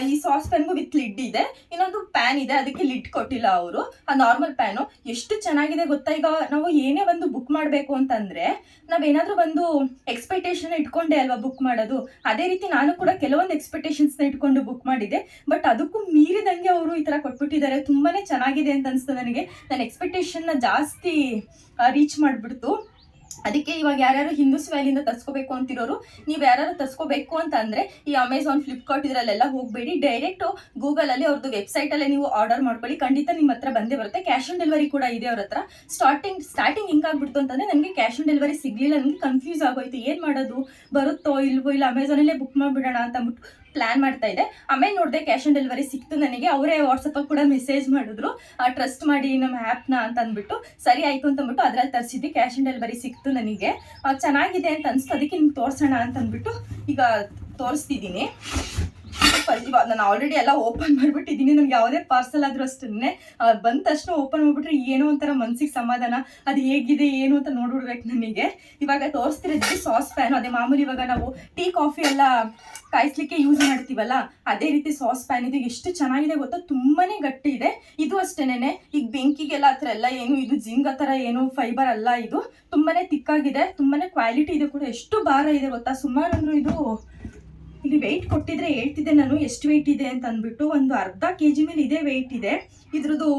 ಈ ಸಾಸ್ ಪ್ಯಾನ್ಗೂ ವಿತ್ ಲಿಡ್ ಇದೆ. ಇನ್ನೊಂದು ಪ್ಯಾನ್ ಇದೆ. ಅದಕ್ಕೆ ಲಿಡ್ ಕೊಟ್ಟಿಲ್ಲ ಅವರು. ಆ ನಾರ್ಮಲ್ ಪ್ಯಾನು ಎಷ್ಟು ಚೆನ್ನಾಗಿದೆ ಗೊತ್ತಾ? ಈಗ ನಾವು ಏನೇ ಒಂದು ಬುಕ್ ಮಾಡಬೇಕು ಅಂತಂದ್ರೆ ನಾವೇನಾದ್ರೂ ಒಂದು ಎಕ್ಸ್ಪೆಕ್ಟೇಷನ್ ಇಟ್ಕೊಂಡೆ ಅಲ್ವಾ ಬುಕ್ ಮಾಡೋದು? ಅದೇ ರೀತಿ ನಾನು ಕೂಡ ಕೆಲವೊಂದು ಎಕ್ಸ್ಪೆಕ್ಟೇಷನ್ಸ್ ಇಟ್ಕೊಂಡು ಬುಕ್ ಮಾಡಿದ್ದೆ ಬಟ್ ಅದಕ್ಕೂ ಮೀರಿದಂಗೆ ಅವರು ಈ ತರ ಕೊಟ್ಬಿಟ್ಟಿದ್ದಾರೆ. ತುಂಬಾನೇ ಚೆನ್ನಾಗಿದೆ ಅಂತ ಅನ್ಸ್ತು ನನಗೆ. ನನ್ನ ಎಕ್ಸ್ಪೆಕ್ಟೇಷನ್ನ ಜಾಸ್ತಿ ರೀಚ್ ಮಾಡಿಬಿಡ್ತು. ಅದಕ್ಕೆ ಇವಾಗ ಯಾರ್ಯಾರು ಹಿಂದೂಸ್ ವ್ಯಾಲಿಯಿಂದ ತರ್ಸ್ಕೋಬೇಕು ಅಂತಿರೋರು, ನೀವು ಯಾರು ತರ್ಸ್ಕೋಬೇಕು ಅಂತ ಈ ಅಮೆಝಾನ್ ಫ್ಲಿಪ್ಕಾರ್ಟ್ ಇದರಲ್ಲೆಲ್ಲ ಹೋಗಬೇಡಿ. ಡೈರೆಕ್ಟ್ ಗೂಗಲಲ್ಲಿ ಅವ್ರದ್ದು ವೆಬ್ಸೈಟ್ ಅಲ್ಲೇ ನೀವು ಆರ್ಡರ್ ಮಾಡ್ಕೊಳ್ಳಿ. ಖಂಡಿತ ನಿಮ್ಮ ಹತ್ರ ಬಂದೇ ಬರುತ್ತೆ. ಕ್ಯಾಶ್ ಆನ್ ಡೆಲಿವರಿ ಕೂಡ ಇದೆ ಅವ್ರ ಹತ್ರ. ಸ್ಟಾರ್ಟಿಂಗ್ ಸ್ಟಾರ್ಟಿಂಗ್ ಹಿಂಗಾಗ್ಬಿಡ್ತು ಅಂತಂದ್ರೆ ನನಗೆ ಕ್ಯಾಶ್ ಆನ್ ಡೆಲಿವರಿ ಸಿಗ್ಲಿಲ್ಲ. ನನಗೆ ಕನ್ಫ್ಯೂಸ್ ಆಗೋಯ್ತು. ಏನು ಮಾಡೋದು? ಬರುತ್ತೋ ಇಲ್ವೋ? ಇಲ್ಲ ಅಮೆಝಾನಲ್ಲೇ ಬುಕ್ ಮಾಡಿಬಿಡೋಣ ಅಂತ ಅಂದ್ಬಿಟ್ಟು ಪ್ಲಾನ್ ಮಾಡ್ತಾ ಇದೆ. ಆಮೇಲೆ ನೋಡಿದೆ ಕ್ಯಾಶ್ ಆನ್ ಡೆಲಿವರಿ ಸಿಕ್ತು ನನಗೆ. ಅವರೇ ವಾಟ್ಸಪ್ಪಲ್ಲಿ ಕೂಡ ಮೆಸೇಜ್ ಮಾಡಿದ್ರು. ಟ್ರಸ್ಟ್ ಮಾಡಿ ನಮ್ಮ ಆ್ಯಪ್ನ ಅಂತ ಅಂದ್ಬಿಟ್ಟು. ಸರಿ ಆಯಿತು ಅಂತ ಅಂದ್ಬಿಟ್ಟು ಅದ್ರಲ್ಲಿ ತರಿಸಿದ್ವಿ. ಕ್ಯಾಶ್ ಆನ್ ಡೆಲಿವರಿ ಸಿಕ್ತು ನನಗೆ. ಚೆನ್ನಾಗಿದೆ ಅಂತ ಅನಿಸ್ತು. ಅದಕ್ಕೆ ನಿಮ್ಗೆ ತೋರಿಸೋಣ ಅಂತ ಅಂದ್ಬಿಟ್ಟು ಈಗ ತೋರಿಸ್ತಿದ್ದೀನಿ. ಇವಾಗ ನಾನು ಆಲ್ರೆಡಿ ಎಲ್ಲ ಓಪನ್ ಮಾಡ್ಬಿಟ್ಟಿದ್ದೀನಿ. ನನಗೆ ಯಾವುದೇ ಪಾರ್ಸಲ್ ಆದರೂ ಅಷ್ಟೇನೆ ಬಂದ ತಕ್ಷಣ ಓಪನ್ ಮಾಡಿಬಿಟ್ರೆ ಏನೋ ಒಂಥರ ಮನ್ಸಿಗೆ ಸಮಾಧಾನ. ಅದು ಹೇಗಿದೆ, ಏನು ಅಂತ ನೋಡ್ಬಿಡ್ಬೇಕು ನನಗೆ. ಇವಾಗ ತೋರಿಸ್ತಿರೋದಕ್ಕೆ ಸಾಸ್ ಪ್ಯಾನ್ ಅದೇ ಮಾಮೂಲಿ ಇವಾಗ ನಾವು ಟೀ ಕಾಫಿ ಎಲ್ಲ ಕಾಯಿಸ್ಲಿಕ್ಕೆ ಯೂಸ್ ಮಾಡ್ತೀವಲ್ಲ, ಅದೇ ರೀತಿ ಸಾಸ್ ಪ್ಯಾನ್ ಇದು ಎಷ್ಟು ಚೆನ್ನಾಗಿದೆ ಗೊತ್ತಾ? ತುಂಬಾನೇ ಗಟ್ಟಿ ಇದೆ. ಇದು ಅಷ್ಟೇನೆ ಈಗ ಬೆಂಕಿಗೆಲ್ಲ ಆ ಥರ ಎಲ್ಲ ಏನು, ಇದು ಜಿಂಗ್ ಆ ಥರ ಏನು ಫೈಬರ್ ಅಲ್ಲ ಇದು. ತುಂಬಾನೇ ತಿಕ್ಕಾಗಿದೆ ತುಂಬಾನೇ ಕ್ವಾಲಿಟಿ ಇದೆ ಕೂಡ. ಎಷ್ಟು ಭಾರ ಇದೆ ಗೊತ್ತಾ? ಸುಮಾರು ಇದು ಇಲ್ಲಿ ವೆಯ್ಟ್ ಕೊಟ್ಟಿದ್ರೆ ಹೇಳ್ತಿದ್ದೆ ನಾನು, ಎಷ್ಟು ವೆಯ್ಟ್ ಇದೆ ಅಂತ ಅಂದ್ಬಿಟ್ಟು ಒಂದು ಅರ್ಧ ಕೆ ಜಿ ಮೇಲೆ ಇದೇ ವೆಯ್ಟ್ ಇದೆ. ಇದ್ರದ್ದು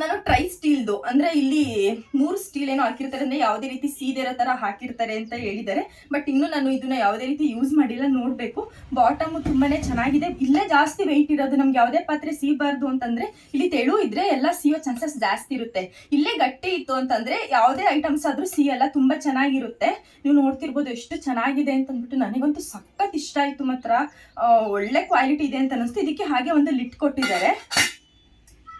ನಾನು ಟ್ರೈ ಸ್ಟೀಲ್ದು ಅಂದ್ರೆ ಇಲ್ಲಿ ಮೂರು ಸ್ಟೀಲ್ ಏನೋ ಹಾಕಿರ್ತಾರೆ, ಅಂದ್ರೆ ಯಾವುದೇ ರೀತಿ ಸೀದೆ ಇರೋ ತರ ಹಾಕಿರ್ತಾರೆ ಅಂತ ಹೇಳಿದ್ದಾರೆ. ಬಟ್ ಇನ್ನು ನಾನು ಇದನ್ನ ಯಾವುದೇ ರೀತಿ ಯೂಸ್ ಮಾಡಿಲ್ಲ, ನೋಡ್ಬೇಕು. ಬಾಟಮ್ ತುಂಬಾನೇ ಚೆನ್ನಾಗಿದೆ. ಇಲ್ಲೇ ಜಾಸ್ತಿ ವೆಯ್ಟ್ ಇರೋದು, ನಮ್ಗೆ ಯಾವುದೇ ಪಾತ್ರೆ ಸೀಬಾರ್ದು ಅಂತಂದ್ರೆ, ಇಲ್ಲಿ ತೆಳು ಇದ್ರೆ ಎಲ್ಲ ಸಿಯೋ ಚಾನ್ಸಸ್ ಜಾಸ್ತಿ ಇರುತ್ತೆ. ಇಲ್ಲೇ ಗಟ್ಟಿ ಇತ್ತು ಅಂತಂದ್ರೆ, ಯಾವುದೇ ಐಟಮ್ಸ್ ಆದ್ರೂ ಸಿಯಲ್ಲ, ತುಂಬಾ ಚೆನ್ನಾಗಿರುತ್ತೆ. ನೀವು ನೋಡ್ತಿರ್ಬೋದು ಎಷ್ಟು ಚೆನ್ನಾಗಿದೆ ಅಂತ ಅಂದ್ಬಿಟ್ಟು ನನಗಂತೂ ಸಖತ್ ಇಷ್ಟ ಆಯ್ತು ಮಾತ್ರ. ಒಳ್ಳೆ ಕ್ವಾಲಿಟಿ ಇದೆ ಅಂತ ಅನಿಸ್ತು ಇದಕ್ಕೆ ಹಾಗೆ ಒಂದು ಲಿಟ್ ಕೊಟ್ಟಿದ್ದಾರೆ.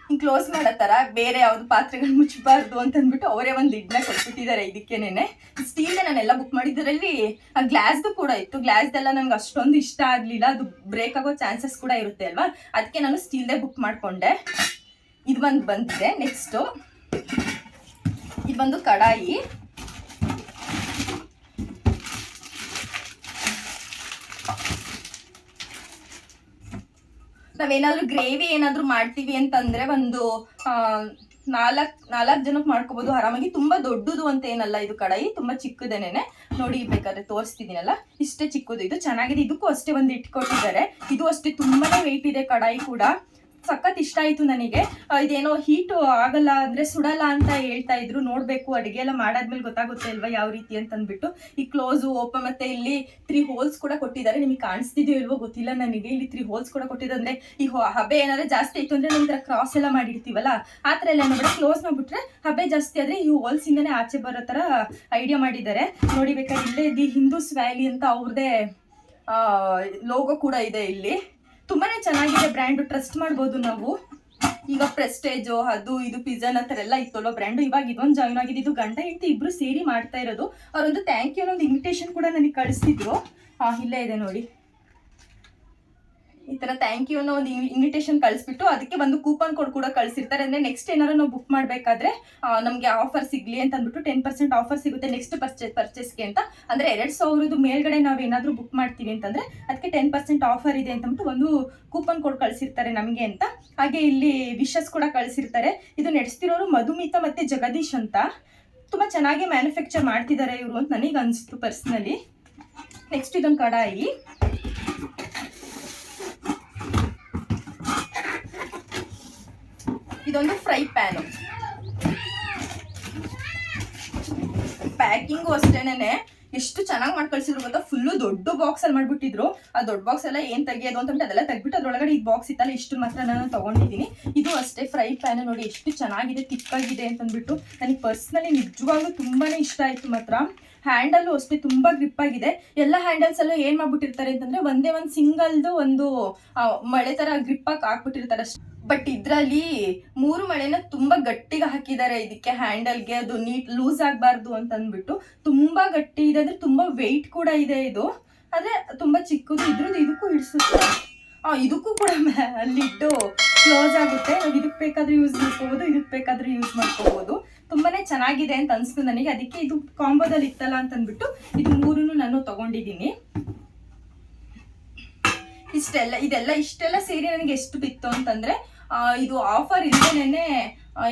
ಹಿಂಗ್ ಕ್ಲೋಸ್ ಮಾಡೋ ಥರ ಬೇರೆ ಯಾವ್ದು ಪಾತ್ರೆಗಳು ಮುಚ್ಚಬಾರ್ದು ಅಂತ ಅಂದ್ಬಿಟ್ಟು ಅವರೇ ಒಂದು ಲಿಡ್ನ ಕೊಟ್ಬಿಟ್ಟಿದ್ದಾರೆ ಇದಕ್ಕೇನೆ ಸ್ಟೀಲ್ ನಾನೆಲ್ಲ ಬುಕ್ ಮಾಡಿದ್ರಲ್ಲಿ ಆ ಗ್ಲಾಸ್ದು ಕೂಡ ಇತ್ತು. ಗ್ಲಾಸ್ದೆಲ್ಲ ನಂಗೆ ಅಷ್ಟೊಂದು ಇಷ್ಟ ಆಗಲಿಲ್ಲ. ಅದು ಬ್ರೇಕ್ ಆಗೋ ಚಾನ್ಸಸ್ ಕೂಡ ಇರುತ್ತೆ ಅಲ್ವಾ? ಅದಕ್ಕೆ ನಾನು ಸ್ಟೀಲ್ದೇ ಬುಕ್ ಮಾಡಿಕೊಂಡೆ. ಇದು ಒಂದು ಬಂದಿದೆ. ನೆಕ್ಸ್ಟು ಇದು ಬಂದು ಕಡಾಯಿ. ನಾವೇನಾದ್ರೂ ಗ್ರೇವಿ ಏನಾದ್ರೂ ಮಾಡ್ತೀವಿ ಅಂತಂದ್ರೆ ಒಂದು ನಾಲ್ಕು ನಾಲ್ಕು ಜನಕ್ಕೆ ಮಾಡ್ಕೋಬಹುದು ಆರಾಮಾಗಿ ತುಂಬಾ ದೊಡ್ಡದು ಅಂತ ಏನಲ್ಲ ಇದು ಕಡಾಯಿ, ತುಂಬಾ ಚಿಕ್ಕದೇನೆ ನೋಡಿ ಬೇಕಾದ್ರೆ ತೋರಿಸ್ತಿದ್ದೀನಲ್ಲ. ಇಷ್ಟೇ ಚಿಕ್ಕದು. ಇದು ಚೆನ್ನಾಗಿದೆ. ಇದಕ್ಕೂ ಅಷ್ಟೇ ಒಂದು ಇಟ್ಕೊಟ್ಟಿದ್ದಾರೆ. ಇದು ಅಷ್ಟೇ ತುಂಬಾನೇ ವೆಯ್ಟ್ ಇದೆ ಕಡಾಯಿ ಕೂಡ. ಸಖತ್ ಇಷ್ಟ ಆಯ್ತು ನನಗೆ. ಇದೇನೋ ಹೀಟ್ ಆಗಲ್ಲ ಅಂದ್ರೆ ಸುಡಲ್ಲ ಅಂತ ಹೇಳ್ತಾ ಇದ್ರು. ನೋಡ್ಬೇಕು, ಅಡಿಗೆ ಎಲ್ಲ ಮಾಡಾದ್ಮೇಲೆ ಗೊತ್ತಾಗುತ್ತೆ ಅಲ್ವಾ ಯಾವ ರೀತಿ ಅಂತ ಅಂದ್ಬಿಟ್ಟು ಈ ಕ್ಲೋಸು ಓಪನ್ ಮತ್ತೆ ಇಲ್ಲಿ ತ್ರೀ ಹೋಲ್ಸ್ ಕೂಡ ಕೊಟ್ಟಿದ್ದಾರೆ. ನಿಮಗೆ ಕಾಣಿಸ್ತಿದ್ಯೋ ಇಲ್ವೋ ಗೊತ್ತಿಲ್ಲ ನನಗೆ. ಇಲ್ಲಿ ತ್ರೀ ಹೋಲ್ಸ್ ಕೂಡ ಕೊಟ್ಟಿದ್ದಾರೆ ಅಂದ್ರೆ ಈ ಹಬೆ ಏನಾದ್ರೆ ಜಾಸ್ತಿ ಆಯ್ತು ಅಂದ್ರೆ ನಮ್ಮ ಕ್ರಾಸ್ ಎಲ್ಲ ಮಾಡಿರ್ತೀವಲ್ಲ, ಆ ಥರ ಎಲ್ಲ ನೋಡಿ ಕ್ಲೋಸ್ ಮಾಡ್ಬಿಟ್ರೆ ಹಬೆ ಜಾಸ್ತಿ ಆದ್ರೆ ಈ ಹೋಲ್ಸ್ ಇಂದನೇ ಆಚೆ ಬರೋ ತರ ಐಡಿಯಾ ಮಾಡಿದ್ದಾರೆ. ನೋಡಿ ಇಲ್ಲೇ ದಿ ಹಿಂದೂಸ್ ವ್ಯಾಲಿ ಅಂತ ಅವ್ರದೇ ಲೋಗೋ ಕೂಡ ಇದೆ ಇಲ್ಲಿ. ತುಂಬಾನೇ ಚೆನ್ನಾಗಿದೆ ಬ್ರ್ಯಾಂಡ್, ಟ್ರಸ್ಟ್ ಮಾಡ್ಬೋದು ನಾವು. ಈಗ ಪ್ರೆಸ್ಟೇಜು ಅದು ಇದು ಪಿಜನ್ ಆ ಥರ ಎಲ್ಲ ಇತ್ತಲ್ಲೋ ಬ್ರ್ಯಾಂಡು, ಇವಾಗ ಇದೊಂದು ಜಾಯಿನ್ ಆಗಿದೆ. ಇದು ಗಂಡ, ಹೆಂಡತಿ ಇಬ್ರು ಸೇರಿ ಮಾಡ್ತಾ ಇರೋದು. ಅವರೊಂದು ಥ್ಯಾಂಕ್ ಯು ಅನ್ನೋ ಒಂದು ಇನ್ವಿಟೇಷನ್ ಕೂಡ ನನಗೆ ಕಳಿಸ್ತಿದ್ರು. ಇಲ್ಲೇ ಇದೆ ನೋಡಿ. ಈ ತರ ಥ್ಯಾಂಕ್ ಯು ಅನ್ನೋ ಒಂದು ಇನ್ವಿಟೇಷನ್ ಕಳಿಸ್ಬಿಟ್ಟು ಅದಕ್ಕೆ ಒಂದು ಕೂಪನ್ ಕೋಡ್ ಕೂಡ ಕಳಿಸಿರ್ತಾರೆ. ಅಂದ್ರೆ ನೆಕ್ಸ್ಟ್ ಏನಾದ್ರು ನಾವು ಬುಕ್ ಮಾಡಬೇಕಾದ್ರೆ ನಮಗೆ ಆಫರ್ ಸಿಗ್ಲಿ ಅಂತ ಅಂದ್ಬಿಟ್ಟು ಟೆನ್ ಪರ್ಸೆಂಟ್ ಆಫರ್ ಸಿಗುತ್ತೆ ನೆಕ್ಸ್ಟ್ ಪರ್ಚೇಸ್ ಪರ್ಚೇಸ್ಗೆ ಅಂತ. ಅಂದ್ರೆ ಎರಡ್ ಸಾವಿರದ ಮೇಲ್ಗಡೆ ನಾವು ಏನಾದರೂ ಬುಕ್ ಮಾಡ್ತೀವಿ ಅಂತಂದ್ರೆ ಅದಕ್ಕೆ ಟೆನ್ ಪರ್ಸೆಂಟ್ ಆಫರ್ ಇದೆ ಅಂತ ಒಂದು ಕೂಪನ್ ಕೋಡ್ ಕಳಿಸಿರ್ತಾರೆ ನಮಗೆ ಅಂತ. ಹಾಗೆ ಇಲ್ಲಿ ವಿಶಸ್ ಕೂಡ ಕಳಿಸಿರ್ತಾರೆ. ಇದು ನಡೆಸ್ತಿರೋರು ಮಧುಮಿತ ಮತ್ತೆ ಜಗದೀಶ್ ಅಂತ. ತುಂಬಾ ಚೆನ್ನಾಗಿ ಮ್ಯಾನುಫ್ಯಾಕ್ಚರ್ ಮಾಡ್ತಿದ್ದಾರೆ ಇವರು ಅಂತ ನನಗೆ ಅನಿಸ್ತು ಪರ್ಸ್ನಲಿ ನೆಕ್ಸ್ಟ್ ಇದೊಂದು ಕಡಾಯಿ. ಇದೊಂದು ಫ್ರೈ ಪ್ಯಾನು ಪ್ಯಾಕಿಂಗು ಅಷ್ಟೇನೆ ಎಷ್ಟು ಚೆನ್ನಾಗಿ ಮಾಡಿ ಕಳ್ಸಿದ್ರು ಗೊತ್ತಾ ಫುಲ್ಲು ದೊಡ್ಡ ಬಾಕ್ಸ್ ಅಲ್ಲಿ ಮಾಡ್ಬಿಟ್ಟಿದ್ರು. ಆ ದೊಡ್ಡ ಬಾಕ್ಸ್ ಎಲ್ಲ ಏನ್ ತೆಗಿಯೋದು ಅಂತ ಅದೆಲ್ಲ ತೆಗ್ಬಿಟ್ಟು ಅದ್ರೊಳಗಡೆ ಈ ಬಾಕ್ಸ್ ಇತ್ತಲ್ಲ ಇಷ್ಟು ಮಾತ್ರ ನಾನು ತಗೊಂಡಿದ್ದೀನಿ. ಇದು ಅಷ್ಟೇ ಫ್ರೈ ಪ್ಯಾನ್ ನೋಡಿ, ಎಷ್ಟು ಚೆನ್ನಾಗಿದೆ ತಿಕ್ಕಾಗಿದೆ ಅಂತ ಅಂದ್ಬಿಟ್ಟು ನನಗೆ ಪರ್ಸ್ನಲಿ ನಿಜವಾಗ್ಲೂ ತುಂಬಾನೇ ಇಷ್ಟ ಆಯ್ತು ಮಾತ್ರ. ಹ್ಯಾಂಡಲ್ಲು ಅಷ್ಟೇ ತುಂಬಾ ಗ್ರಿಪ್ ಆಗಿದೆ. ಎಲ್ಲ ಹ್ಯಾಂಡಲ್ಸ್ ಅಲ್ಲೂ ಏನ್ ಮಾಡ್ಬಿಟ್ಟಿರ್ತಾರೆ ಅಂತಂದ್ರೆ ಒಂದೇ ಒಂದು ಸಿಂಗಲ್ದು ಒಂದು ಮಳೆ ಗ್ರಿಪ್ ಆಗಿ ಹಾಕ್ಬಿಟ್ಟಿರ್ತಾರೆ ಬಟ್ ಇದ್ರಲ್ಲಿ ಮೂರು ಮಳೆನ ತುಂಬಾ ಗಟ್ಟಿಗೆ ಹಾಕಿದ್ದಾರೆ ಇದಕ್ಕೆ ಹ್ಯಾಂಡಲ್ಗೆ. ಅದು ನೀಟ್ ಲೂಸ್ ಆಗಬಾರ್ದು ಅಂತ ಅಂದ್ಬಿಟ್ಟು ತುಂಬಾ ಗಟ್ಟಿ ಇದೆ. ಅಂದ್ರೆ ತುಂಬಾ ವೆಯ್ಟ್ ಕೂಡ ಇದೆ ಇದು. ಆದ್ರೆ ತುಂಬಾ ಚಿಕ್ಕದು ಇದ್ರದ್ದು ಇದಕ್ಕೂ ಹಿಡಿಸುತ್ತೆ. ಆ, ಇದಕ್ಕೂ ಕೂಡ ಅಲ್ಲಿಟ್ಟು ಕ್ಲೋಸ್ ಆಗುತ್ತೆ. ನಾವು ಇದಕ್ಕೆ ಬೇಕಾದ್ರೂ ಯೂಸ್ ಮಾಡ್ಕೋಬೋದು ಇದಕ್ಕೆ ಬೇಕಾದ್ರೂ ಯೂಸ್ ಮಾಡ್ಕೋಬಹುದು ತುಂಬಾನೇ ಚೆನ್ನಾಗಿದೆ ಅಂತ ಅನ್ಸ್ತು ನನಗೆ. ಅದಕ್ಕೆ ಇದು ಕಾಂಬೋದಲ್ಲಿ ಇತ್ತಲ್ಲ ಅಂತ ಅಂದ್ಬಿಟ್ಟು ಇದು ಮೂರನ್ನು ನಾನು ತಗೊಂಡಿದ್ದೀನಿ. ಇಷ್ಟೆಲ್ಲ, ಇದೆಲ್ಲ ಇಷ್ಟೆಲ್ಲ ಸೇರಿ ನನಗೆ ಎಷ್ಟು ಬಿತ್ತು ಅಂತಂದ್ರೆ ಇದು ಆಫರ್ ಇಲ್ದೇನೆ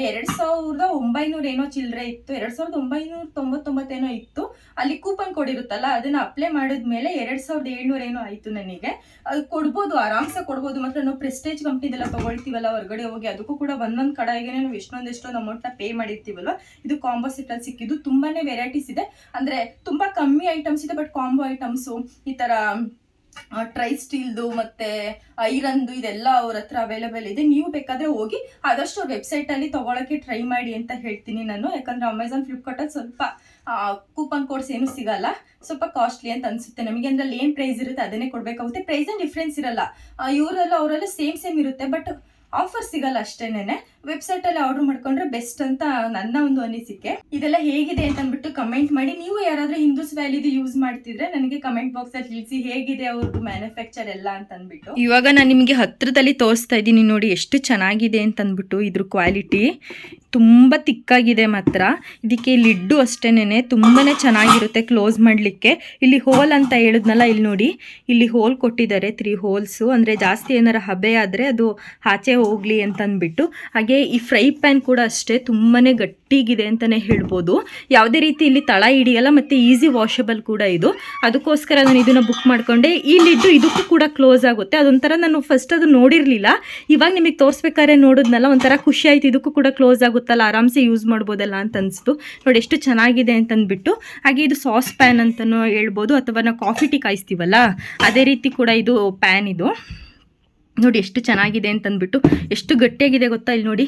ಎರಡು ಸಾವಿರದ ಒಂಬೈನೂರ ಏನೋ ಚಿಲ್ಲರೆ ಇತ್ತು, ಎರಡು ಸಾವಿರದ ಒಂಬೈನೂರ ತೊಂಬತ್ತೊಂಬತ್ತೇನೋ ಇತ್ತು, ಅಲ್ಲಿ ಕೂಪನ್ ಕೊಡಿರುತ್ತಲ್ಲ ಅದನ್ನ ಅಪ್ಲೈ ಮಾಡಿದ್ಮೇಲೆ ಎರಡು ಸಾವಿರದ ಏಳ್ನೂರ ಏನೋ ಆಯಿತು ನನಗೆ. ಅದು ಕೊಡ್ಬೋದು, ಆರಾಮ್ಸೆ ಕೊಡ್ಬೋದು, ಮಾತ್ರ ನಾವು ಪ್ರೆಸ್ಟೇಜ್ ಕಂಪ್ನಿದೆಲ್ಲ ತೊಗೊಳ್ತೀವಲ್ಲ, ಹೊರಗಡೆ ಹೋಗಿ ಅದಕ್ಕೂ ಕೂಡ ಒಂದೊಂದು ಕಡೆಗೆ ನಾವು ಎಷ್ಟೊಂದೆಷ್ಟೊಂದು ಎಷ್ಟೊಂದು ಅಮೌಂಟ್ನ ಪೇ ಮಾಡಿರ್ತೀವಲ್ವ? ಇದು ಕಾಂಬೋ ಸೆಟ್ಟಲ್ಲಿ ಸಿಕ್ಕಿದ್ದು, ತುಂಬಾನೇ ವೆರೈಟೀಸ್ ಇದೆ. ಅಂದರೆ ತುಂಬ ಕಮ್ಮಿ ಐಟಮ್ಸ್ ಇದೆ ಬಟ್ ಕಾಂಬೋ ಐಟಮ್ಸು ಈ ಥರ ಟ್ರೈ ಸ್ಟೀಲ್ದು ಮತ್ತೆ ಐರನ್ದು ಇದೆಲ್ಲ ಅವ್ರ ಹತ್ರ ಅವೈಲೇಬಲ್ ಇದೆ. ನೀವು ಬೇಕಾದ್ರೆ ಹೋಗಿ ಆದಷ್ಟು ಅವ್ರ ವೆಬ್ಸೈಟಲ್ಲಿ ತಗೊಳಕ್ಕೆ ಟ್ರೈ ಮಾಡಿ ಅಂತ ಹೇಳ್ತೀನಿ ನಾನು. ಯಾಕಂದ್ರೆ ಅಮೆಝಾನ್ ಫ್ಲಿಪ್ಕಾರ್ಟಲ್ಲಿ ಸ್ವಲ್ಪ ಕೂಪನ್ ಕೋಡ್ಸ್ ಏನು ಸಿಗಲ್ಲ. ಸ್ವಲ್ಪ ಕಾಸ್ಟ್ಲಿ ಅಂತ ಅನ್ಸುತ್ತೆ ನಮಗೆ. ಅಂದ್ರೆ ಅಲ್ಲಿ ಏನು ಪ್ರೈಸ್ ಇರುತ್ತೆ ಅದನ್ನೇ ಕೊಡಬೇಕಾಗುತ್ತೆ. ಏನು ಡಿಫ್ರೆನ್ಸ್ ಇರಲ್ಲ. ಇವರೆಲ್ಲ, ಅವರೆಲ್ಲ ಸೇಮ್ ಸೇಮ್ ಇರುತ್ತೆ. ಬಟ್ ಆಫರ್ ಸಿಗಲ್ಲ ಅಷ್ಟೇನೆ ವೆಬ್ಸೈಟ್ ಅಲ್ಲಿ ಆರ್ಡರ್ ಮಾಡ್ಕೊಂಡ್ರೆ ಬೆಸ್ಟ್ ಅಂತ ನನ್ನ ಒಂದು ಅನಿಸಿಕೆ. ಇದೆಲ್ಲ ಹೇಗಿದೆ ಅಂತ ಅಂದ್ಬಿಟ್ಟು ಕಮೆಂಟ್ ಮಾಡಿ. ನೀವು ಯಾರಾದ್ರೂ ಹಿಂದೂಸ್ ವ್ಯಾಲಿದು ಯೂಸ್ ಮಾಡ್ತಿದ್ರೆ ನನಗೆ ಕಮೆಂಟ್ ಬಾಕ್ಸ್ ಅಲ್ಲಿ ತಿಳಿಸಿ ಹೇಗಿದೆ ಅವ್ರದ್ದು ಮ್ಯಾನುಫ್ಯಾಕ್ಚರ್ ಎಲ್ಲ ಅಂತ ಅಂದ್ಬಿಟ್ಟು ಇವಾಗ ನಾನು ನಿಮಗೆ ಹತ್ರದಲ್ಲಿ ತೋರಿಸ್ತಾ ಇದ್ದೀನಿ ನೋಡಿ ಎಷ್ಟು ಚೆನ್ನಾಗಿದೆ ಅಂತ ಅಂದ್ಬಿಟ್ಟು ಇದ್ರ ಕ್ವಾಲಿಟಿ ತುಂಬ ತಿಕ್ಕಾಗಿದೆ ಮಾತ್ರ. ಇದಕ್ಕೆ ಲಿಡ್ಡು ಅಷ್ಟೇನೆ ತುಂಬಾ ಚೆನ್ನಾಗಿರುತ್ತೆ ಕ್ಲೋಸ್ ಮಾಡಲಿಕ್ಕೆ. ಇಲ್ಲಿ ಹೋಲ್ ಅಂತ ಹೇಳಿದ್ನಲ್ಲ ಇಲ್ಲಿ ನೋಡಿ. ಇಲ್ಲಿ ಹೋಲ್ ಕೊಟ್ಟಿದ್ದಾರೆ ತ್ರೀ ಹೋಲ್ಸು ಅಂದರೆ ಜಾಸ್ತಿ ಏನಾರ ಹಬೆ ಆದರೆ ಅದು ಆಚೆ ಹೋಗಲಿ ಅಂತ ಅಂದ್ಬಿಟ್ಟು ಹಾಗೆ ಈ ಫ್ರೈ ಪ್ಯಾನ್ ಕೂಡ ಅಷ್ಟೇ ತುಂಬಾ ಗಟ್ಟಿಗಿದೆ ಅಂತಲೇ ಹೇಳ್ಬೋದು. ಯಾವುದೇ ರೀತಿ ಇಲ್ಲಿ ತಳ ಹಿಡಿಯಲ್ಲ, ಮತ್ತು ಈಸಿ ವಾಷಬಲ್ ಕೂಡ ಇದು. ಅದಕ್ಕೋಸ್ಕರ ನಾನು ಇದನ್ನು ಬುಕ್ ಮಾಡಿಕೊಂಡೆ. ಲಿಡ್ಡು ಇದಕ್ಕೂ ಕೂಡ ಕ್ಲೋಸ್ ಆಗುತ್ತೆ. ಅದೊಂಥರ ನಾನು ಫಸ್ಟ್ ಅದು ನೋಡಿರಲಿಲ್ಲ. ಇವಾಗ ನಿಮಗೆ ತೋರಿಸ್ಬೇಕಾದ್ರೆ ನೋಡಿದ್ನಲ್ಲ, ಒಂಥರ ಖುಷಿ ಆಯಿತು. ಇದಕ್ಕೂ ಕೂಡ ಕ್ಲೋಸ್ ಆಗುತ್ತಲ್ಲ, ಆರಾಮ್ಸೆ ಯೂಸ್ ಮಾಡ್ಬೋದಲ್ಲ ಅಂತ ಅನಿಸ್ತು ನೋಡಿ, ಎಷ್ಟು ಚೆನ್ನಾಗಿದೆ ಅಂತಂದ್ಬಿಟ್ಟು. ಹಾಗೆ ಇದು ಸಾಸ್ ಪ್ಯಾನ್ ಅಂತಲೂ ಹೇಳ್ಬೋದು, ಅಥವಾ ನಾವು ಕಾಫಿ ಟೀ ಕಾಯಿಸ್ತೀವಲ್ಲ, ಅದೇ ರೀತಿ ಕೂಡ ಇದು ಪ್ಯಾನ್ ಇದು. ನೋಡಿ ಎಷ್ಟು ಚೆನ್ನಾಗಿದೆ ಅಂತಂದ್ಬಿಟ್ಟು ಎಷ್ಟು ಗಟ್ಟಿಯಾಗಿದೆ ಗೊತ್ತಾ ಇಲ್ಲಿ ನೋಡಿ.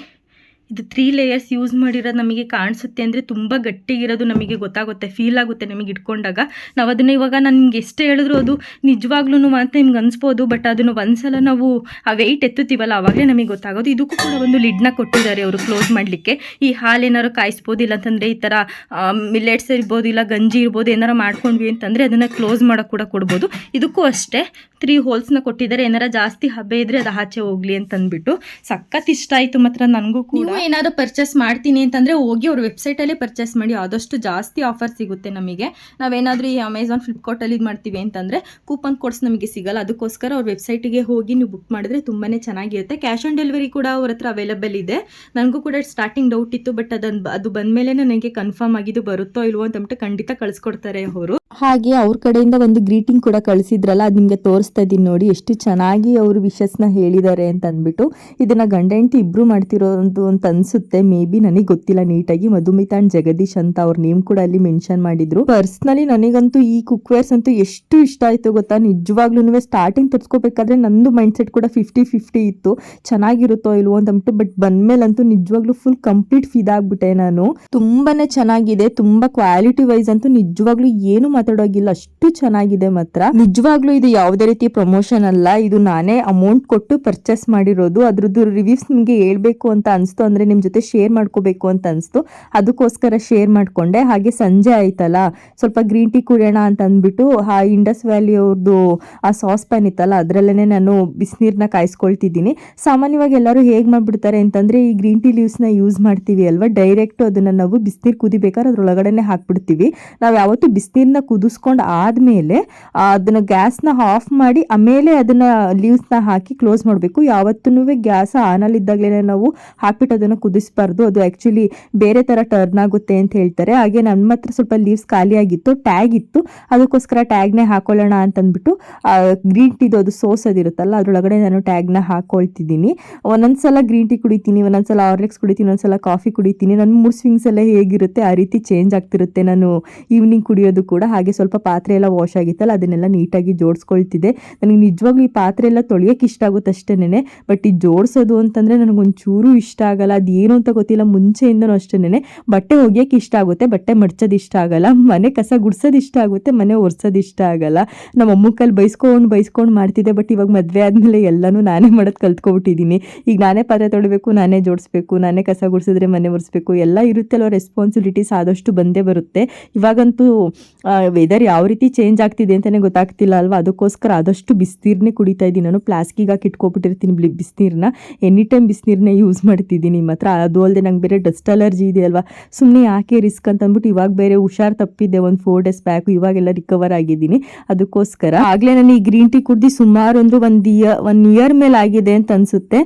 ಇದು ತ್ರೀ ಲೇಯರ್ಸ್ ಯೂಸ್ ಮಾಡಿರೋದು ನಮಗೆ ಕಾಣಿಸುತ್ತೆ ಅಂದರೆ ತುಂಬ ಗಟ್ಟಿಗಿರೋದು ನಮಗೆ ಗೊತ್ತಾಗುತ್ತೆ ಫೀಲ್ ಆಗುತ್ತೆ ನಿಮಗೆ ಇಟ್ಕೊಂಡಾಗ. ನಾವು ಅದನ್ನು ಇವಾಗ ನಾನು ನಿಮ್ಗೆ ಎಷ್ಟು ಹೇಳಿದ್ರು ಅದು ನಿಜವಾಗ್ಲೂ ಅಂತ ನಿಮ್ಗೆ ಅನಿಸ್ಬೋದು ಬಟ್ ಅದನ್ನು ಒಂದ್ಸಲ ನಾವು ಆ ವೆಯ್ಟ್ ಎತ್ತುತ್ತೀವಲ್ಲ ಆವಾಗಲೇ ನಮಗೆ ಗೊತ್ತಾಗೋದು. ಇದಕ್ಕೂ ಕೂಡ ಒಂದು ಲಿಡ್ನ ಕೊಟ್ಟಿದ್ದಾರೆ ಅವರು ಕ್ಲೋಸ್ ಮಾಡಲಿಕ್ಕೆ. ಈ ಹಾಲು ಏನಾರು ಕಾಯಿಸ್ಬೋದು ಇಲ್ಲ ಅಂತಂದರೆ ಈ ಥರ ಮಿಲೆಟ್ಸ್ ಇರ್ಬೋದು, ಇಲ್ಲ ಗಂಜಿ ಇರ್ಬೋದು, ಏನಾರು ಮಾಡ್ಕೊಂಡ್ವಿ ಅಂತಂದರೆ ಅದನ್ನು ಕ್ಲೋಸ್ ಮಾಡೋಕ್ಕೆ ಕೂಡ ಕೊಡ್ಬೋದು. ಇದಕ್ಕೂ ಅಷ್ಟೇ ತ್ರೀ ಹೋಲ್ಸ್ನ ಕೊಟ್ಟಿದ್ದಾರೆ. ಏನಾರ ಜಾಸ್ತಿ ಹಬ್ಬೆ ಇದ್ರೆ ಅದು ಆಚೆ ಹೋಗ್ಲಿ ಅಂತಂದ್ಬಿಟ್ಟು. ಸಖತ್ ಇಷ್ಟ ಆಯಿತು ಮಾತ್ರ ನನಗೂ ಕೂಡ. ಏನಾದ್ರು ಪರ್ಚೇಸ್ ಮಾಡ್ತೀನಿ ಅಂತಂದರೆ ಹೋಗಿ ಅವ್ರ ವೆಬ್ಸೈಟಲ್ಲೇ ಪರ್ಚೇಸ್ ಮಾಡಿ, ಆದಷ್ಟು ಜಾಸ್ತಿ ಆಫರ್ ಸಿಗುತ್ತೆ ನಮಗೆ. ನಾವೇನಾದರೂ ಈ ಅಮೆಝಾನ್ ಫ್ಲಿಪ್ಕಾರ್ಟಲ್ಲಿ ಇದು ಮಾಡ್ತೀವಿ ಅಂತಂದರೆ ಕೂಪನ್ ಕೋಡ್ಸ್ ನಮಗೆ ಸಿಗಲ್ಲ. ಅದಕ್ಕೋಸ್ಕರ ಅವ್ರ ವೆಬ್ಸೈಟಿಗೆ ಹೋಗಿ ನೀವು ಬುಕ್ ಮಾಡಿದ್ರೆ ತುಂಬಾನೇ ಚೆನ್ನಾಗಿರುತ್ತೆ. ಕ್ಯಾಶ್ ಆನ್ ಡೆಲಿವರಿ ಕೂಡ ಅವ್ರ ಹತ್ರ ಅವೈಲೇಬಲ್ ಇದೆ. ನನಗೂ ಕೂಡ ಸ್ಟಾರ್ಟಿಂಗ್ ಡೌಟ್ ಇತ್ತು ಬಟ್ ಅದನ್ನು ಅದು ಬಂದಮೇಲೆ ನನಗೆ ಕನ್ಫರ್ಮ್ ಆಗಿದ್ದು ಬರುತ್ತೋ ಇಲ್ವೋ ಅಂತ ಖಂಡಿತ ಕಳಿಸ್ಕೊಡ್ತಾರೆ ಅವರು. ಹಾಗೆ ಅವ್ರ ಕಡೆಯಿಂದ ಒಂದು ಗ್ರೀಟಿಂಗ್ ಕೂಡ ಕಳಿಸಿದ್ರಲ್ಲ, ಅದು ನಿಮಗೆ ತೋರಿಸ್ತಾ ಇದ್ದೀನಿ ನೋಡಿ, ಎಷ್ಟು ಚೆನ್ನಾಗಿ ಅವರು ವಿಶಸ್ನ ಹೇಳಿದ್ದಾರೆ ಅಂತ ಅಂದ್ಬಿಟ್ಟು, ಇದನ್ನ ಗಂಡ ಹೆಂಡತಿ ಇಬ್ರು ಮಾಡ್ತಿರೋದು ಅಂತ ಅನ್ಸುತ್ತೆ. ಮೇ ಬಿ ನನಗೆ ಗೊತ್ತಿಲ್ಲ ನೀಟಾಗಿ. ಮಧುಮಿತಾ ಅಂಡ್ ಜಗದೀಶ್ ಅಂತ ಅವ್ರ ನೇಮ್ ಕೂಡ ಅಲ್ಲಿ ಮೆನ್ಷನ್ ಮಾಡಿದ್ರು. ಪರ್ಸ್ನಲಿ ನನಗಂತೂ ಈ ಕುಕ್ವೇರ್ಸ್ ಅಂತೂ ಎಷ್ಟು ಇಷ್ಟ ಆಯಿತು ಗೊತ್ತಾ? ನಿಜವಾಗ್ಲೂ ಸ್ಟಾರ್ಟಿಂಗ್ ತರಿಸ್ಕೋಬೇಕಾದ್ರೆ ನಂದು ಮೈಂಡ್ ಸೆಟ್ ಕೂಡ ಫಿಫ್ಟಿ ಫಿಫ್ಟಿ ಇತ್ತು. ಚೆನ್ನಾಗಿರುತ್ತೋ ಇಲ್ವೋ ಅಂತ ಅಂದ್ಬಿಟ್ಟು ಬಟ್ ಬಂದ್ಮೇಲಂತೂ ನಿಜವಾಗ್ಲೂ ಫುಲ್ ಕಂಪ್ಲೀಟ್ ಫಿದಾಗ್ಬಿಟ್ಟೆ ನಾನು. ತುಂಬಾನೇ ಚೆನ್ನಾಗಿದೆ, ತುಂಬಾ ಕ್ವಾಲಿಟಿ ವೈಸ್ ಅಂತೂ ನಿಜವಾಗ್ಲೂ ಏನು ಮಾತಾಡೋಗಿಲ್ಲ, ಅಷ್ಟು ಚೆನ್ನಾಗಿದೆ ಮಾತ್ರ. ನಿಜವಾಗ್ಲೂ ಇದು ಯಾವುದೇ ರೀತಿ ಪ್ರಮೋಷನ್ ಅಲ್ಲ, ಇದು ನಾನೇ ಅಮೌಂಟ್ ಕೊಟ್ಟು ಪರ್ಚೇಸ್ ಮಾಡಿರೋದು. ಅದ್ರದ್ದು ರಿವ್ಯೂಸ್ ನಿಮಗೆ ಹೇಳ್ಬೇಕು ಅಂತ ಅನಿಸ್ತು ಅಂದ್ರೆ ನಿಮ್ ಜೊತೆ ಶೇರ್ ಮಾಡ್ಕೋಬೇಕು ಅಂತ ಅನಿಸ್ತು. ಅದಕ್ಕೋಸ್ಕರ ಶೇರ್ ಮಾಡ್ಕೊಂಡೆ. ಹಾಗೆ ಸಂಜೆ ಆಯ್ತಲ್ಲ, ಸ್ವಲ್ಪ ಗ್ರೀನ್ ಟೀ ಕುಡಿಯೋಣ ಅಂತ ಅಂದ್ಬಿಟ್ಟು ಆ ಇಂಡಸ್ ವ್ಯಾಲಿ ಅವ್ರದ್ದು ಆ ಸಾಸ್ ಪ್ಯಾನ್ ಇತ್ತಲ್ಲ ಅದರಲ್ಲೇ ನಾನು ಬಿಸಿನೀರನ್ನ ಕಾಯಿಸ್ಕೊಳ್ತಿದ್ದೀನಿ. ಸಾಮಾನ್ಯವಾಗಿ ಎಲ್ಲರೂ ಹೇಗೆ ಮಾಡಿಬಿಡ್ತಾರೆ ಅಂತಂದ್ರೆ, ಈ ಗ್ರೀನ್ ಟೀ ಲೀವ್ಸ್ನ ಯೂಸ್ ಮಾಡ್ತೀವಿ ಅಲ್ವಾ? ಡೈರೆಕ್ಟ್ ಅದನ್ನ ನಾವು ಬಿಸಿನೀರು ಕುದಿಬೇಕಾದ್ರೆ ಅದ್ರೊಳಗಡೆನೆ ಹಾಕ್ಬಿಡ್ತೀವಿ. ನಾವು ಯಾವತ್ತು ಬಿಸಿನೀರನ್ನ ಕುದಿಸ್ಕೊಂಡು ಆದಮೇಲೆ ಅದನ್ನು ಗ್ಯಾಸ್ನ ಆಫ್ ಮಾಡಿ ಆಮೇಲೆ ಅದನ್ನ ಲೀವ್ಸ್ನ ಹಾಕಿ ಕ್ಲೋಸ್ ಮಾಡಬೇಕು. ಯಾವತ್ತೂ ಗ್ಯಾಸ್ ಆನಲ್ಲಿದ್ದಾಗಲೇ ನಾವು ಹಾಕ್ಬಿಟ್ಟು ಅದನ್ನು ಕುದಿಸ್ಬಾರ್ದು. ಅದು ಆ್ಯಕ್ಚುಲಿ ಬೇರೆ ಥರ ಟರ್ನ್ ಆಗುತ್ತೆ ಅಂತ ಹೇಳ್ತಾರೆ. ಹಾಗೆ ನಮ್ಮ ಹತ್ರ ಸ್ವಲ್ಪ ಲೀವ್ಸ್ ಖಾಲಿಯಾಗಿತ್ತು ಟ್ಯಾಗ್ ಇತ್ತು. ಅದಕ್ಕೋಸ್ಕರ ಟ್ಯಾಗ್ನೇ ಹಾಕೊಳ್ಳೋಣ ಅಂತಂದ್ಬಿಟ್ಟು ಗ್ರೀನ್ ಟೀದು ಅದು ಸೋಸ್ ಅದಿರುತ್ತಲ್ಲ, ಅದರೊಳಗಡೆ ನಾನು ಟ್ಯಾಗ್ನ ಹಾಕೊಳ್ತಿದ್ದೀನಿ. ಒಂದೊಂದ್ಸಲ ಗ್ರೀನ್ ಟೀ ಕುಡಿತೀನಿ, ಒಂದೊಂದ್ಸಲ ಆರ್ಲೆಕ್ಸ್ ಕುಡಿತೀನಿ ಒಂದೊಂದ್ಸಲ ಕಾಫಿ ಕುಡಿತೀನಿ. ನನ್ನ ಮೂಡ್ ಸ್ವಿಂಗ್ಸ್ ಎಲ್ಲ ಹೇಗಿರುತ್ತೆ, ಆ ರೀತಿ ಚೇಂಜ್ ಆಗ್ತಿರುತ್ತೆ. ನಾನು ಈವ್ನಿಂಗ್ ಕುಡಿಯೋದು ಕೂಡ ಹಾಗೆ ಸ್ವಲ್ಪ ಪಾತ್ರೆ ಎಲ್ಲ ವಾಶ್ ಆಗಿತ್ತಲ್ಲ, ಅದನ್ನೆಲ್ಲ ನೀಟಾಗಿ ಜೋಡಿಸ್ಕೊಳ್ತಿದ್ದೆ. ನನಗೆ ನಿಜವಾಗ್ಲೂ ಈ ಪಾತ್ರೆ ಎಲ್ಲ ತೊಳೆಯೋಕೆ ಇಷ್ಟ ಆಗುತ್ತೆ ಅಷ್ಟೇನೆ ಬಟ್ ಈ ಜೋಡಿಸೋದು ಅಂತಂದರೆ ನನಗೊಂಚೂರು ಇಷ್ಟ ಆಗಲ್ಲ ಅದು ಏನು ಅಂತ ಗೊತ್ತಿಲ್ಲ, ಮುಂಚೆಯಿಂದನೂ ಅಷ್ಟೇನೆ ಬಟ್ಟೆ ಒಗೆಯೋಕೆ ಇಷ್ಟ ಆಗುತ್ತೆ, ಬಟ್ಟೆ ಮಡ್ಚೋದು ಇಷ್ಟ ಆಗಲ್ಲ, ಮನೆ ಕಸ ಗುಡ್ಸೋದು ಇಷ್ಟ ಆಗುತ್ತೆ, ಮನೆ ಒರೆಸೋದು ಇಷ್ಟ ಆಗಲ್ಲ. ನಮ್ಮ ಅಮ್ಮ ಕಲ್ಲಿ ಬೈಸ್ಕೊಂಡು ಬೈಸ್ಕೊಂಡು ಮಾಡ್ತಿದ್ದೆ ಬಟ್ ಇವಾಗ ಮದುವೆ ಆದಮೇಲೆ ಎಲ್ಲನೂ ನಾನೇ ಮಾಡೋದು ಕಲ್ತ್ಕೊಬಿಟ್ಟಿದ್ದೀನಿ. ಈಗ ನಾನೇ ಪಾತ್ರೆ ತೊಳಿಬೇಕು, ನಾನೇ ಜೋಡಿಸ್ಬೇಕು, ನಾನೇ ಕಸ ಗುಡಿಸಿದ್ರೆ ಮನೆ ಒರೆಸ್ಬೇಕು, ಎಲ್ಲ ಇರುತ್ತೆ ಇರುತ್ತಲ್ವ ರೆಸ್ಪಾನ್ಸಿಬಿಲಿಟೀಸ್ ಆದಷ್ಟು ಬಂದೇ ಬರುತ್ತೆ. ಇವಾಗಂತೂ ವೆದರ್ ಯಾವ ರೀತಿ ಚೇಂಜ್ ಆಗ್ತಿದೆ ಅಂತಲೇ ಗೊತ್ತಾಗ್ತಿಲ್ಲ ಅಲ್ವಾ? ಅದಕ್ಕೋಸ್ಕರ ಆದಷ್ಟು ಬಿಸಿನೀರನ್ನೇ ಕುಡಿತಾ ಇದ್ದೀನಿ. ನಾನು ಪ್ಲಾಸ್ಕಿಗೆ ಹಾಕಿ ಇಟ್ಕೊಬಿಟ್ಟಿರ್ತೀನಿ ಬ್ಲಿ ಬಿಸಿನೀರನ್ನ ಎನಿ ಟೈಮ್ ಬಿಸಿನೀರನ್ನೇ ಯೂಸ್ ಮಾಡ್ತಿದ್ದೀನಿ ನಿಮ್ಮ ಹತ್ರ. ಅದು ಅಲ್ಲದೆ ನಂಗೆ ಬೇರೆ ಡಸ್ಟ್ ಅಲರ್ಜಿ ಇದೆ ಅಲ್ವಾ? ಸುಮ್ಮನೆ ಯಾಕೆ ರಿಸ್ಕ್ ಅಂತ ಅಂದ್ಬಿಟ್ಟು ಇವಾಗ ಬೇರೆ ಹುಷಾರು ತಪ್ಪಿದ್ದೆ ಒಂದು ಫೋರ್ ಡೇಸ್ ಬ್ಯಾಕ್ ಇವಾಗೆಲ್ಲ ರಿಕವರ್ ಆಗಿದ್ದೀನಿ. ಅದಕ್ಕೋಸ್ಕರ ಆಗಲೇ ನಾನು ಈ ಗ್ರೀನ್ ಟೀ ಕುಡ್ದು ಸುಮಾರು ಒಂದು ಒಂದು ಇಯರ್ ಒನ್ ಇಯರ್ ಮೇಲೆ ಆಗಿದೆ ಅಂತ ಅನಿಸುತ್ತೆ.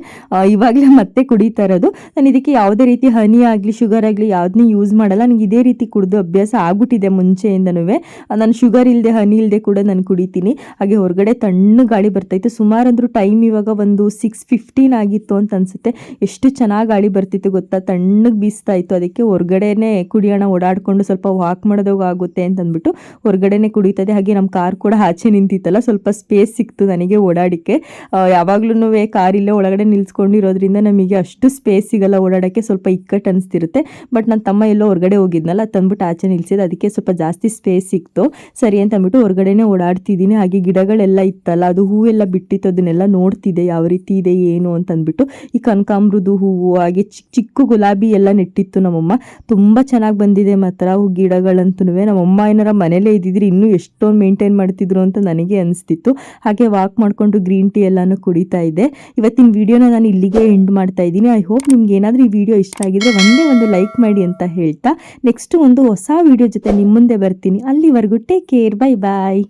ಇವಾಗಲೇ ಮತ್ತೆ ಕುಡಿತಾ ಇರೋದು. ನಾನು ಇದಕ್ಕೆ ಯಾವುದೇ ರೀತಿ ಹನಿ ಆಗಲಿ ಶುಗರ್ ಆಗಲಿ ಯಾವುದನ್ನೇ ಯೂಸ್ ಮಾಡಲ್ಲ. ನನಗೆ ಇದೇ ರೀತಿ ಕುಡಿದು ಅಭ್ಯಾಸ ಆಗ್ಬಿಟ್ಟಿದೆ ಮುಂಚೆಯಿಂದನೂ ನಾನು ಶುಗರ್ ಇಲ್ಲದೆ ಹನಿ ಇಲ್ಲದೆ ಕೂಡ ನಾನು ಕುಡಿತೀನಿ. ಹಾಗೆ ಹೊರಗಡೆ ತಣ್ಣ ಗಾಳಿ ಬರ್ತಾಯಿತ್ತು. ಸುಮಾರು ಅಂದರೂ ಟೈಮ್ ಇವಾಗ ಒಂದು ಸಿಕ್ಸ್ ಫಿಫ್ಟೀನ್ ಆಗಿತ್ತು ಅಂತ ಅನ್ಸುತ್ತೆ. ಎಷ್ಟು ಚೆನ್ನಾಗಿ ಗಾಳಿ ಬರ್ತಿತ್ತು ಗೊತ್ತಾ? ತಣ್ಣಗೆ ಬೀಸ್ತಾ ಇತ್ತು ಅದಕ್ಕೆ ಹೊರಗಡೆನೆ ಕುಡಿಯೋಣ, ಓಡಾಡ್ಕೊಂಡು ಸ್ವಲ್ಪ ವಾಕ್ ಆಗುತ್ತೆ ಅಂತ ಅಂದ್ಬಿಟ್ಟು ಹೊರಗಡೆನೆ ಕುಡಿತದೆ ಹಾಗೆ ನಮ್ಮ ಕಾರ್ ಕೂಡ ಆಚೆ ನಿಂತಿತ್ತಲ್ಲ, ಸ್ವಲ್ಪ ಸ್ಪೇಸ್ ಸಿಕ್ತು ನನಗೆ ಓಡಾಡಿಕ್ಕೆ. ಯಾವಾಗ್ಲೂ ಕಾರ್ ಇಲ್ಲೇ ಒಳಗಡೆ ನಿಲ್ಸ್ಕೊಂಡಿರೋದ್ರಿಂದ ನಮಗೆ ಅಷ್ಟು ಸ್ಪೇಸ್ ಸಿಗಲ್ಲ ಓಡಾಡೋಕ್ಕೆ. ಸ್ವಲ್ಪ ಇಕ್ಕಟ್ಟು ಅನಿಸ್ತಿರುತ್ತೆ. ಬಟ್ ನನ್ನ ತಮ್ಮ ಎಲ್ಲೋ ಹೊರಗಡೆ ಹೋಗಿದ್ನಲ್ಲ ತಂದ್ಬಿಟ್ಟು ಆಚೆ ನಿಲ್ಸಿದ. ಅದಕ್ಕೆ ಸ್ವಲ್ಪ ಜಾಸ್ತಿ ಸ್ಪೇಸ್ ಸಿಕ್ತು. ಸರಿ ಅಂತ ಅಂದ್ಬಿಟ್ಟು ಹೊರಗಡೆನೆ ಓಡಾಡ್ತಿದ್ದೀನಿ. ಹಾಗೆ ಗಿಡಗಳೆಲ್ಲ ಇತ್ತಲ್ಲ, ಅದು ಹೂವೆಲ್ಲ ಬಿಟ್ಟಿತ್ತು, ಅದನ್ನೆಲ್ಲ ನೋಡ್ತಿದ್ದೆ. ಯಾವ ರೀತಿ ಇದೆ, ಏನು ಅಂತ ಅಂದ್ಬಿಟ್ಟು. ಈ ಕನಕಾಂಬ್ರದ್ದು ಹೂವು, ಹಾಗೆ ಚಿಕ್ಕ ಚಿಕ್ಕ ಗುಲಾಬಿ ಎಲ್ಲ ನೆಟ್ಟಿತ್ತು ನಮ್ಮಮ್ಮ. ತುಂಬ ಚೆನ್ನಾಗಿ ಬಂದಿದೆ ಮಾತ್ರ ಹೂ ಗಿಡಗಳಂತೂ ನಮ್ಮಮ್ಮ ಏನಾರ ಮನೇಲೇ ಇದ್ದಿದ್ರೆ ಇನ್ನೂ ಎಷ್ಟೊಂದು ಮೇಂಟೈನ್ ಮಾಡ್ತಿದ್ರು ಅಂತ ನನಗೆ ಅನಿಸ್ತಿತ್ತು. ಹಾಗೆ ವಾಕ್ ಮಾಡಿಕೊಂಡು ಗ್ರೀನ್ ಟೀ ಎಲ್ಲಾನು ಕುಡಿತಾ ಇದ್ದೆ. ಇವತ್ತಿನ ವಿಡಿಯೋನ ನಾನು ಇಲ್ಲಿಗೆ ಎಂಡ್ ಮಾಡ್ತಾ ಇದ್ದೀನಿ. ಐ ಹೋಪ್ ನಿಮ್ಗೆ ಏನಾದರೂ ಈ ವಿಡಿಯೋ ಇಷ್ಟ ಆಗಿದ್ರೆ ಒಂದೇ ಒಂದು ಲೈಕ್ ಮಾಡಿ ಅಂತ ಹೇಳ್ತಾ. ನೆಕ್ಸ್ಟ್ ಒಂದು ಹೊಸ ವಿಡಿಯೋ ಜೊತೆ ನಿಮ್ಮ ಮುಂದೆ ಬರ್ತೀನಿ. ಅಲ್ಲಿವರೆಗೂ ಟೇಕ್ ಕೇರ್ ಬೈ ಬಾಯ್